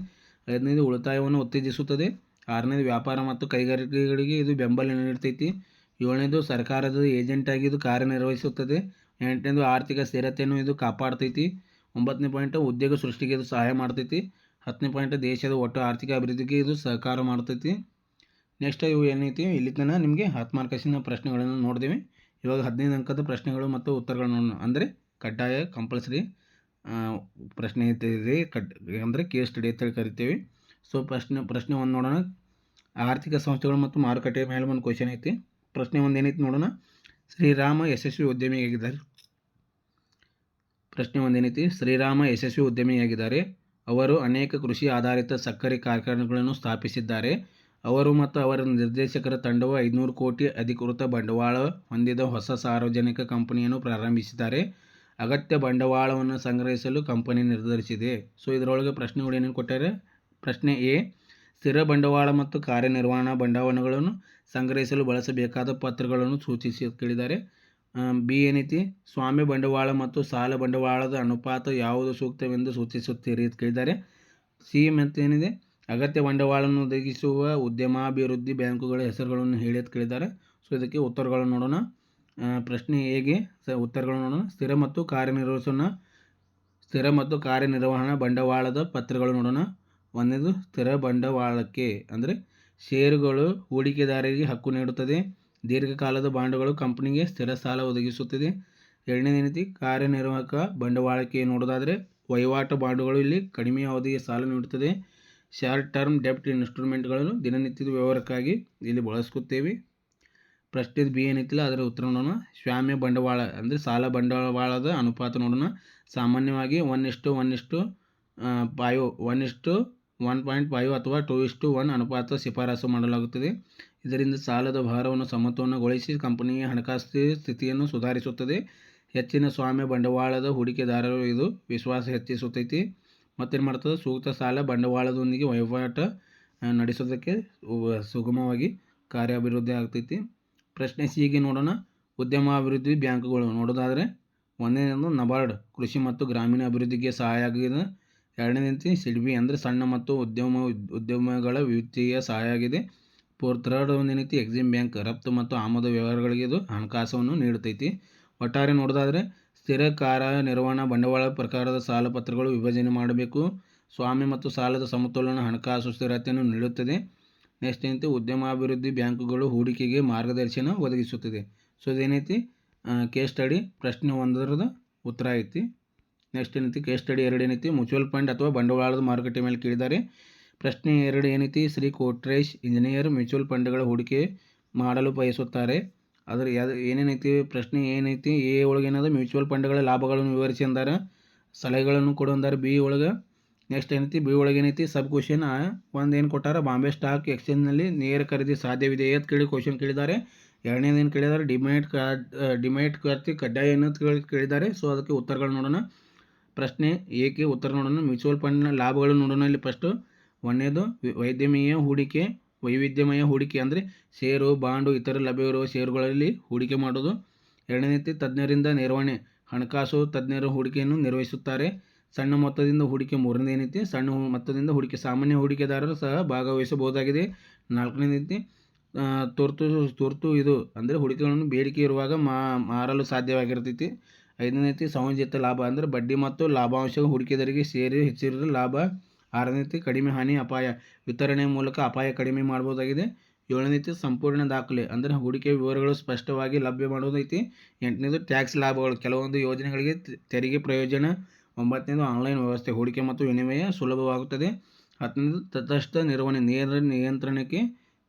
ಐದನೇದು ಉಳಿತಾಯವನ್ನು ಉತ್ತೇಜಿಸುತ್ತದೆ. ಆರನೇದು ವ್ಯಾಪಾರ ಮತ್ತು ಕೈಗಾರಿಕೆಗಳಿಗೆ ಇದು ಬೆಂಬಲ ನೀಡ್ತೈತಿ. ಏಳನೇದು ಸರ್ಕಾರದ ಏಜೆಂಟ್ ಆಗಿ ಇದು ಕಾರ್ಯನಿರ್ವಹಿಸುತ್ತದೆ. ಎಂಟನೇದು ಆರ್ಥಿಕ ಸ್ಥಿರತೆಯನ್ನು ಇದು ಕಾಪಾಡ್ತೈತಿ. ಒಂಬತ್ತನೇ ಪಾಯಿಂಟ್ ಉದ್ಯೋಗ ಸೃಷ್ಟಿಗೆ ಇದು ಸಹಾಯ ಮಾಡ್ತೈತಿ. ಹತ್ತನೇ ಪಾಯಿಂಟ್ ದೇಶದ ಒಟ್ಟು ಆರ್ಥಿಕ ಅಭಿವೃದ್ಧಿಗೆ ಇದು ಸಹಕಾರ ಮಾಡ್ತೈತಿ. ನೆಕ್ಸ್ಟ್ ಇವು ಏನೈತಿ? ಇಲ್ಲಿ ತನಕ ನಿಮಗೆ ಹತ್ತು ಮಾರ್ಕಸಿನ ಪ್ರಶ್ನೆಗಳನ್ನು ನೋಡಿದೀವಿ. ಇವಾಗ ಹದಿನೈದು ಅಂಕದ ಪ್ರಶ್ನೆಗಳು ಮತ್ತು ಉತ್ತರಗಳನ್ನು ನೋಡೋಣ ಅಂದರೆ ಕಡ್ಡಾಯ ಕಂಪಲ್ಸರಿ ಪ್ರಶ್ನೆ ಐತೆ ಕಡ್ ಅಂದರೆ ಕೇಸ್ ಸ್ಟಡಿ ಅಂತೇಳಿ ಕರಿತೀವಿ. ಸೊ ಪ್ರಶ್ನೆ ಪ್ರಶ್ನೆ ಒಂದು ನೋಡೋಣ. ಆರ್ಥಿಕ ಸಂಸ್ಥೆಗಳು ಮತ್ತು ಮಾರುಕಟ್ಟೆ ಮೇಲೆ ಒಂದು ಕ್ವಶನ್ ಐತಿ. ಪ್ರಶ್ನೆ ಒಂದು ಏನೈತಿ ನೋಡೋಣ. ಶ್ರೀರಾಮ ಯಶಸ್ವಿ ಉದ್ಯಮಿಯಾಗಿದ್ದಾರೆ ಪ್ರಶ್ನೆ ಒಂದು ಏನೈತಿ? ಶ್ರೀರಾಮ ಯಶಸ್ವಿ ಉದ್ಯಮಿಯಾಗಿದ್ದಾರೆ ಅವರು ಅನೇಕ ಕೃಷಿ ಆಧಾರಿತ ಸಕ್ಕರೆ ಕಾರ್ಖಾನೆಗಳನ್ನು ಸ್ಥಾಪಿಸಿದ್ದಾರೆ. ಅವರು ಮತ್ತು ಅವರ ನಿರ್ದೇಶಕರ ತಂಡವು ಐದುನೂರು ಕೋಟಿ ಅಧಿಕೃತ ಬಂಡವಾಳ ಹೊಂದಿದ ಹೊಸ ಸಾರ್ವಜನಿಕ ಕಂಪನಿಯನ್ನು ಪ್ರಾರಂಭಿಸಿದ್ದಾರೆ. ಅಗತ್ಯ ಬಂಡವಾಳವನ್ನು ಸಂಗ್ರಹಿಸಲು ಕಂಪನಿ ನಿರ್ಧರಿಸಿದೆ. ಸೊ, ಇದರೊಳಗೆ ಪ್ರಶ್ನೆಗಳು ಏನೇನು ಕೊಟ್ಟಾರೆ? ಪ್ರಶ್ನೆ ಎ, ಸ್ಥಿರ ಬಂಡವಾಳ ಮತ್ತು ಕಾರ್ಯನಿರ್ವಹಣಾ ಬಂಡವಾಳಗಳನ್ನು ಸಂಗ್ರಹಿಸಲು ಬಳಸಬೇಕಾದ ಪತ್ರಗಳನ್ನು ಸೂಚಿಸಿ ಕೇಳಿದ್ದಾರೆ. ಬಿ ಏನೈತಿ? ಸ್ವಾಮ್ಯ ಬಂಡವಾಳ ಮತ್ತು ಸಾಲ ಬಂಡವಾಳದ ಅನುಪಾತ ಯಾವುದು ಸೂಕ್ತವೆಂದು ಸೂಚಿಸುತ್ತೀರಿ ಅಂತ ಕೇಳಿದ್ದಾರೆ. ಸಿ ಮತ್ತೇನಿದೆ ಅಗತ್ಯ ಬಂಡವಾಳವನ್ನು ಒದಗಿಸುವ ಉದ್ಯಮಾಭಿವೃದ್ಧಿ ಬ್ಯಾಂಕುಗಳ ಹೆಸರುಗಳನ್ನು ಹೇಳಿ ಕೇಳಿದ್ದಾರೆ. ಸೊ ಇದಕ್ಕೆ ಉತ್ತರಗಳನ್ನು ನೋಡೋಣ. ಪ್ರಶ್ನೆ ಹೇಗೆ? ಸ, ಉತ್ತರಗಳನ್ನು ನೋಡೋಣ. ಸ್ಥಿರ ಮತ್ತು ಕಾರ್ಯನಿರ್ವಹಿಸೋಣ ಸ್ಥಿರ ಮತ್ತು ಕಾರ್ಯನಿರ್ವಹಣಾ ಬಂಡವಾಳದ ಪತ್ರಗಳು ನೋಡೋಣ. ಒಂದನೇದು, ಸ್ಥಿರ ಬಂಡವಾಳಕ್ಕೆ, ಅಂದರೆ ಷೇರುಗಳು ಹೂಡಿಕೆದಾರರಿಗೆ ಹಕ್ಕು ನೀಡುತ್ತದೆ. ದೀರ್ಘಕಾಲದ ಬಾಂಡುಗಳು ಕಂಪನಿಗೆ ಸ್ಥಿರ ಸಾಲ ಒದಗಿಸುತ್ತದೆ. ಎರಡನೇ ದಿನತಿ ಕಾರ್ಯನಿರ್ವಾಹಕ ಬಂಡವಾಳಕ್ಕೆ ನೋಡೋದಾದರೆ ವಹಿವಾಟು ಬಾಂಡುಗಳು ಇಲ್ಲಿ ಕಡಿಮೆ ಅವಧಿಗೆ ಸಾಲ ನೀಡುತ್ತದೆ. ಶಾರ್ಟ್ ಟರ್ಮ್ ಡೆಪ್ಟ್ ಇನ್ಸ್ಟ್ರೂಮೆಂಟ್ಗಳನ್ನು ದಿನನಿತ್ಯದ ವ್ಯವಹಾರಕ್ಕಾಗಿ ಇಲ್ಲಿ ಬಳಸ್ಕೊತೇವೆ ಪ್ರಶ್ನೆ ಬಿ ಏನೈತಿಲ್ಲ ಅದರ ಉತ್ತರ ನೋಡೋಣ. ಸ್ವಾಮ್ಯ ಬಂಡವಾಳ ಅಂದರೆ ಸಾಲ ಬಂಡವಾಳದ ಅನುಪಾತ ನೋಡೋಣ. ಸಾಮಾನ್ಯವಾಗಿ ಒನ್ ಇಷ್ಟು ಒನ್ ಇಷ್ಟು ಫೈವ್ ಒನ್ ಇಷ್ಟು ಒನ್ ಪಾಯಿಂಟ್ ಫೈವ್ ಅಥವಾ ಟೂ ಇಷ್ಟು ಒನ್ ಅನುಪಾತ ಶಿಫಾರಸು ಮಾಡಲಾಗುತ್ತದೆ. ಇದರಿಂದ ಸಾಲದ ಭಾರವನ್ನು ಸಮತೋಲನಗೊಳಿಸಿ ಕಂಪನಿಯ ಹಣಕಾಸು ಸ್ಥಿತಿಯನ್ನು ಸುಧಾರಿಸುತ್ತದೆ. ಹೆಚ್ಚಿನ ಸ್ವಾಮ್ಯ ಬಂಡವಾಳದ ಹೂಡಿಕೆದಾರರು ಇದು ವಿಶ್ವಾಸ ಹೆಚ್ಚಿಸುತ್ತೈತಿ. ಮತ್ತೇನು ಮಾಡ್ತದೆ? ಸೂಕ್ತ ಸಾಲ ಬಂಡವಾಳದೊಂದಿಗೆ ವಹಿವಾಟ ನಡೆಸೋದಕ್ಕೆ ಸುಗಮವಾಗಿ ಕಾರ್ಯಾಭಿವೃದ್ಧಿ ಆಗ್ತೈತಿ. ಪ್ರಶ್ನೆ ಸಿಗೆ ನೋಡೋಣ. ಉದ್ಯಮ ಅಭಿವೃದ್ಧಿ ಬ್ಯಾಂಕ್ಗಳು. ನೋಡೋದಾದರೆ ಒಂದನೇದು ನಬಾರ್ಡ್. ಕೃಷಿ ಮತ್ತು ಗ್ರಾಮೀಣ ಅಭಿವೃದ್ಧಿಗೆ ಸಹಾಯ ಆಗಿದೆ. ಎರಡನೇಂತಿ ಸಿಡ್ಬಿ ಅಂದರೆ ಸಣ್ಣ ಮತ್ತು ಉದ್ಯಮ, ಉದ್ಯಮಗಳ ವಿತ್ತೀಯ ಸಹಾಯ ಆಗಿದೆ. ಫೋರ್ ಥರ್ಡ್ ಒಂದೇನೈತಿ ಎಕ್ಸಿಮ್ ಬ್ಯಾಂಕ್ ರಫ್ತು ಮತ್ತು ಆಮದು ವ್ಯವಹಾರಗಳಿಗೆ ಇದು ಹಣಕಾಸನ್ನು ನೀಡ್ತೈತಿ. ಒಟ್ಟಾರೆ ನೋಡೋದಾದರೆ ಸ್ಥಿರ ಕಾರ್ಯನಿರ್ವಹಣ ನಿರ್ವಹಣಾ, ಬಂಡವಾಳ ಪ್ರಕಾರದ ಸಾಲ ಪತ್ರಗಳು ವಿಭಜನೆ ಮಾಡಬೇಕು. ಸ್ವಾಮ್ಯ ಮತ್ತು ಸಾಲದ ಸಮತೋಲನ ಹಣಕಾಸು ಸ್ಥಿರತೆಯನ್ನು ನೀಡುತ್ತದೆ. ನೆಕ್ಸ್ಟ್ ಏನೈತಿ? ಉದ್ಯಮಾಭಿವೃದ್ಧಿ ಬ್ಯಾಂಕುಗಳು ಹೂಡಿಕೆಗೆ ಮಾರ್ಗದರ್ಶನ ಒದಗಿಸುತ್ತದೆ. ಸೊ ಇದೇನೈತಿ? ಕೇಸ್ ಸ್ಟಡಿ ಪ್ರಶ್ನೆ ಒಂದರದ ಉತ್ತರ ಐತಿ. ನೆಕ್ಸ್ಟ್ ಏನೈತಿ? ಕೇಸ್ ಸ್ಟಡಿ ಎರಡು ಏನೈತಿ? ಮ್ಯೂಚುವಲ್ ಫಂಡ್ ಅಥವಾ ಬಂಡವಾಳದ ಮಾರುಕಟ್ಟೆ ಮೇಲೆ ಕೇಳಿದ್ದಾರೆ. ಪ್ರಶ್ನೆ ಎರಡು ಏನೈತಿ? ಶ್ರೀ ಕೋಟ್ರೇಶ್ ಇಂಜಿನಿಯರ್ ಮ್ಯೂಚುವಲ್ ಫಂಡ್ಗಳ ಹೂಡಿಕೆ ಮಾಡಲು ಬಯಸುತ್ತಾರೆ. ಅದರ ಯಾವ್ದು ಏನೇನೈತಿ, ಪ್ರಶ್ನೆ ಏನೈತಿ, ಎ ಒಳಗೆ ಏನದ ಮ್ಯೂಚುವಲ್ ಫಂಡ್ಗಳ ಲಾಭಗಳನ್ನು ವಿವರಿಸಿ ಅಂದಾರ, ಸಲಹೆಗಳನ್ನು ಕೊಡು ಅಂದಾರೆ ಬಿ ಒಳಗೆ. ನೆಕ್ಸ್ಟ್ ಏನೈತಿ, ಬಿ ಒಳಗೆ ಏನೈತಿ ಸಬ್ ಕ್ವಶನ್ ಒಂದು ಏನು ಕೊಟ್ಟಾರ, ಬಾಂಬೆ ಸ್ಟಾಕ್ ಎಕ್ಸ್ಚೇಂಜ್ನಲ್ಲಿ ನೇರ ಖರೀದಿ ಸಾಧ್ಯವಿದೆ ಅಂತ ಕೇಳಿ ಕ್ವಶನ್ ಕೇಳಿದ್ದಾರೆ ಎರಡನೇದು ಏನು ಕೇಳಿದ್ದಾರೆ ಡಿಮೈಟ್ ಕಾರ್ಡ್ ಡಿಮೇಟ್ ಕಡ್ಡಾಯ ಏನು ಕೇಳಿದ್ದಾರೆ ಸೊ ಅದಕ್ಕೆ ಉತ್ತರಗಳು ನೋಡೋಣ. ಪ್ರಶ್ನೆ ಏಕೆ ಉತ್ತರ ನೋಡೋಣ ಮ್ಯೂಚುವಲ್ ಫಂಡ್ನ ಲಾಭಗಳು ನೋಡೋಣ ಇಲ್ಲಿ ಫಸ್ಟು ಒಂದನೇದು, ವೈದ್ಯಮೀಯ ಹೂಡಿಕೆ ವೈವಿಧ್ಯಮಯ ಹೂಡಿಕೆ ಅಂದರೆ ಷೇರು, ಬಾಂಡು, ಇತರ ಲಭ್ಯವಿರುವ ಷೇರುಗಳಲ್ಲಿ ಹೂಡಿಕೆ ಮಾಡೋದು ಎರಡನೇತಿ ತಜ್ಞರಿಂದ ನಿರ್ವಹಣೆ. ಹಣಕಾಸು ತಜ್ಞರು ಹೂಡಿಕೆಯನ್ನು ನಿರ್ವಹಿಸುತ್ತಾರೆ. ಸಣ್ಣ ಮೊತ್ತದಿಂದ ಹೂಡಿಕೆ ಮೂರನೇ ನೀತಿ ಸಣ್ಣ ಮೊತ್ತದಿಂದ ಹೂಡಿಕೆ ಸಾಮಾನ್ಯ ಹೂಡಿಕೆದಾರರು ಸಹ ಭಾಗವಹಿಸಬಹುದಾಗಿದೆ. ನಾಲ್ಕನೇ ನೀತಿ ತುರ್ತು ತುರ್ತು ಇದು ಅಂದರೆ ಹೂಡಿಕೆಗಳನ್ನು ಬೇಡಿಕೆ ಇರುವಾಗ ಮಾರಲು ಸಾಧ್ಯವಾಗಿರ್ತೈತಿ ಐದನೇ ನೀತಿ ಸಮಂಜಿತ ಲಾಭ ಅಂದರೆ ಬಡ್ಡಿ ಮತ್ತು ಲಾಭಾಂಶ ಹೂಡಿಕೆದಾರರಿಗೆ ಸೇರಿ ಹೆಚ್ಚಿರುವ ಲಾಭ. ಆರನೇ ನೀತಿ ಕಡಿಮೆ ಹಾನಿ, ಅಪಾಯ. ವಿತರಣೆ ಮೂಲಕ ಅಪಾಯ ಕಡಿಮೆ ಮಾಡ್ಬೋದಾಗಿದೆ ಏಳನೇತಿ ನೀತಿ ಸಂಪೂರ್ಣ ದಾಖಲೆ. ಅಂದರೆ ಹೂಡಿಕೆ ವಿವರಗಳು ಸ್ಪಷ್ಟವಾಗಿ ಲಭ್ಯ ಮಾಡೋದೈತಿ ಎಂಟನೇದು ಟ್ಯಾಕ್ಸ್ ಲಾಭಗಳು. ಕೆಲವೊಂದು ಯೋಜನೆಗಳಿಗೆ ತೆರಿಗೆ ಪ್ರಯೋಜನ. ಒಂಬತ್ತನೇದು ಆನ್ಲೈನ್ ವ್ಯವಸ್ಥೆ. ಹೂಡಿಕೆ ಮತ್ತು ವಿನಿಮಯ ಸುಲಭವಾಗುತ್ತದೆ. ಹತ್ತನೇದು ತಟಸ್ಥ ನಿರ್ವಹಣೆ. ನೇರ ನಿಯಂತ್ರಣಕ್ಕೆ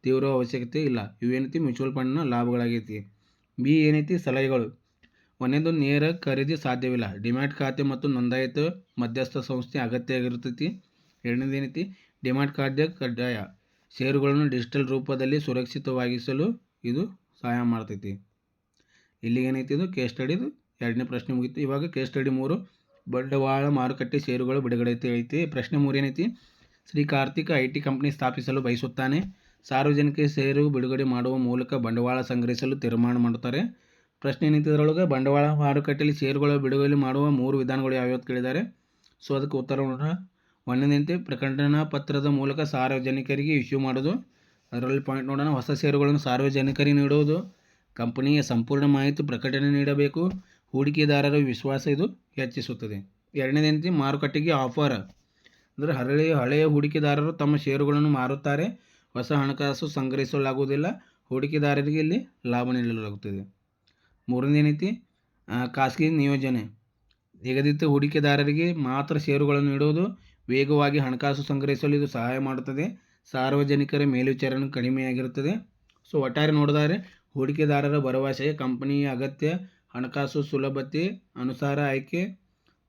ತೀವ್ರ ಅವಶ್ಯಕತೆ ಇಲ್ಲ. ಇವೇನೈತಿ ಮ್ಯೂಚುವಲ್ ಫಂಡ್ನ ಲಾಭಗಳಾಗೈತಿ. ಬಿ, ಏನೈತಿ? ಸಲಹೆಗಳು. ಒಂದೇದು ನೇರ ಖರೀದಿ ಸಾಧ್ಯವಿಲ್ಲ. ಡಿಮ್ಯಾಟ್ ಖಾತೆ ಮತ್ತು ನೋಂದಾಯಿತ ಮಧ್ಯಸ್ಥ ಸಂಸ್ಥೆ ಅಗತ್ಯ ಆಗಿರ್ತೈತಿ ಎರಡನೇದು ಏನೈತಿ? ಡಿಮ್ಯಾಟ್ ಖಾತೆ ಕಡ್ಡಾಯ. ಷೇರುಗಳನ್ನು ಡಿಜಿಟಲ್ ರೂಪದಲ್ಲಿ ಸುರಕ್ಷಿತವಾಗಿಸಲು ಇದು ಸಹಾಯ ಮಾಡ್ತೈತಿ. ಇಲ್ಲಿಗೆ ಏನೈತಿ ಇದು? ಕೇಸ್ ಸ್ಟಡಿದು ಎರಡನೇ ಪ್ರಶ್ನೆ ಮುಗೀತು. ಇವಾಗ ಕೇಸ್ ಸ್ಟಡಿ ಮೂರು, ಬಂಡವಾಳ ಮಾರುಕಟ್ಟೆ ಷೇರುಗಳು ಬಿಡುಗಡೆ ಐತಿ ಐತಿ ಪ್ರಶ್ನೆ ಮೂರು ಏನೈತಿ? Shri Karthik I T company ಸ್ಥಾಪಿಸಲು ಬಯಸುತ್ತಾನೆ. ಸಾರ್ವಜನಿಕ ಷೇರು ಬಿಡುಗಡೆ ಮಾಡುವ ಮೂಲಕ ಬಂಡವಾಳ ಸಂಗ್ರಹಿಸಲು ತೀರ್ಮಾನ ಮಾಡುತ್ತಾರೆ. ಪ್ರಶ್ನೆ ಏನೈತಿ ಇದರೊಳಗೆ? ಬಂಡವಾಳ ಮಾರುಕಟ್ಟೆಯಲ್ಲಿ ಷೇರುಗಳು ಬಿಡುಗಡೆ ಮಾಡುವ ಮೂರು ವಿಧಾನಗಳು ಯಾವ್ಯಾವ ಕೇಳಿದ್ದಾರೆ. ಸೊ, ಅದಕ್ಕೆ ಉತ್ತರ ನೋಡೋಣ. ಒಂದನೇಂತೆ ಪ್ರಕಟಣಾ ಪತ್ರದ ಮೂಲಕ ಸಾರ್ವಜನಿಕರಿಗೆ ಇಶ್ಯೂ ಮಾಡೋದು ಅದರಲ್ಲಿ ಪಾಯಿಂಟ್ ನೋಡೋಣ. ಹೊಸ ಷೇರುಗಳನ್ನು ಸಾರ್ವಜನಿಕರಿಗೆ ನೀಡುವುದು. ಕಂಪನಿಯ ಸಂಪೂರ್ಣ ಮಾಹಿತಿ ಪ್ರಕಟಣೆ ನೀಡಬೇಕು. ಹೂಡಿಕೆದಾರರ ವಿಶ್ವಾಸ ಇದು ಹೆಚ್ಚಿಸುತ್ತದೆ. ಎರಡನೇದಂತೆ ಮಾರುಕಟ್ಟೆಗೆ ಆಫರ್ ಅಂದರೆ ಹಳೆಯ ಹಳೆಯ ಹೂಡಿಕೆದಾರರು ತಮ್ಮ ಷೇರುಗಳನ್ನು ಮಾರುತ್ತಾರೆ. ಹೊಸ ಹಣಕಾಸು ಸಂಗ್ರಹಿಸಲಾಗುವುದಿಲ್ಲ. ಹೂಡಿಕೆದಾರರಿಗೆ ಇಲ್ಲಿ ಲಾಭ ನೀಡಲಾಗುತ್ತದೆ. ಮೂರನೇನೈತಿ ಖಾಸಗಿ ನಿಯೋಜನೆ. ನಿಗದಿತ ಹೂಡಿಕೆದಾರರಿಗೆ ಮಾತ್ರ ಷೇರುಗಳನ್ನು ನೀಡುವುದು. ವೇಗವಾಗಿ ಹಣಕಾಸು ಸಂಗ್ರಹಿಸಲು ಇದು ಸಹಾಯ ಮಾಡುತ್ತದೆ. ಸಾರ್ವಜನಿಕರ ಮೇಲ್ವಿಚಾರಣೆ ಕಡಿಮೆಯಾಗಿರುತ್ತದೆ. ಸೊ, ಒಟ್ಟಾರೆ ನೋಡಿದರೆ ಹೂಡಿಕೆದಾರರ ಭರವಸೆ, ಕಂಪನಿಯ ಅಗತ್ಯ, ಹಣಕಾಸು ಸುಲಭತೆ, ಅನುಸಾರ ಆಯ್ಕೆ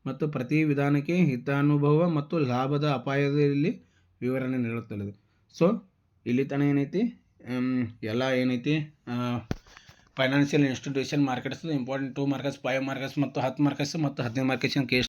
ಮತ್ತು ಪ್ರತಿ ವಿಧಾನಕ್ಕೆ ಹಿತಾನುಭವ ಮತ್ತು ಲಾಭದ ಅಪಾಯದಲ್ಲಿ ವಿವರಣೆ ನೀಡುತ್ತದೆ. ಸೊ, ಇಲ್ಲಿ ತನಕ ಏನೈತಿ? ಎಲ್ಲ ಏನೈತಿ? Financial institution markets important two marks five marks ಮತ್ತು ಹತ್ತು ಮಾರ್ಕಸ್ ಮತ್ತು ಹದಿನೈದು ಮಾರ್ಕೇಶನ್ ಕೇಸ್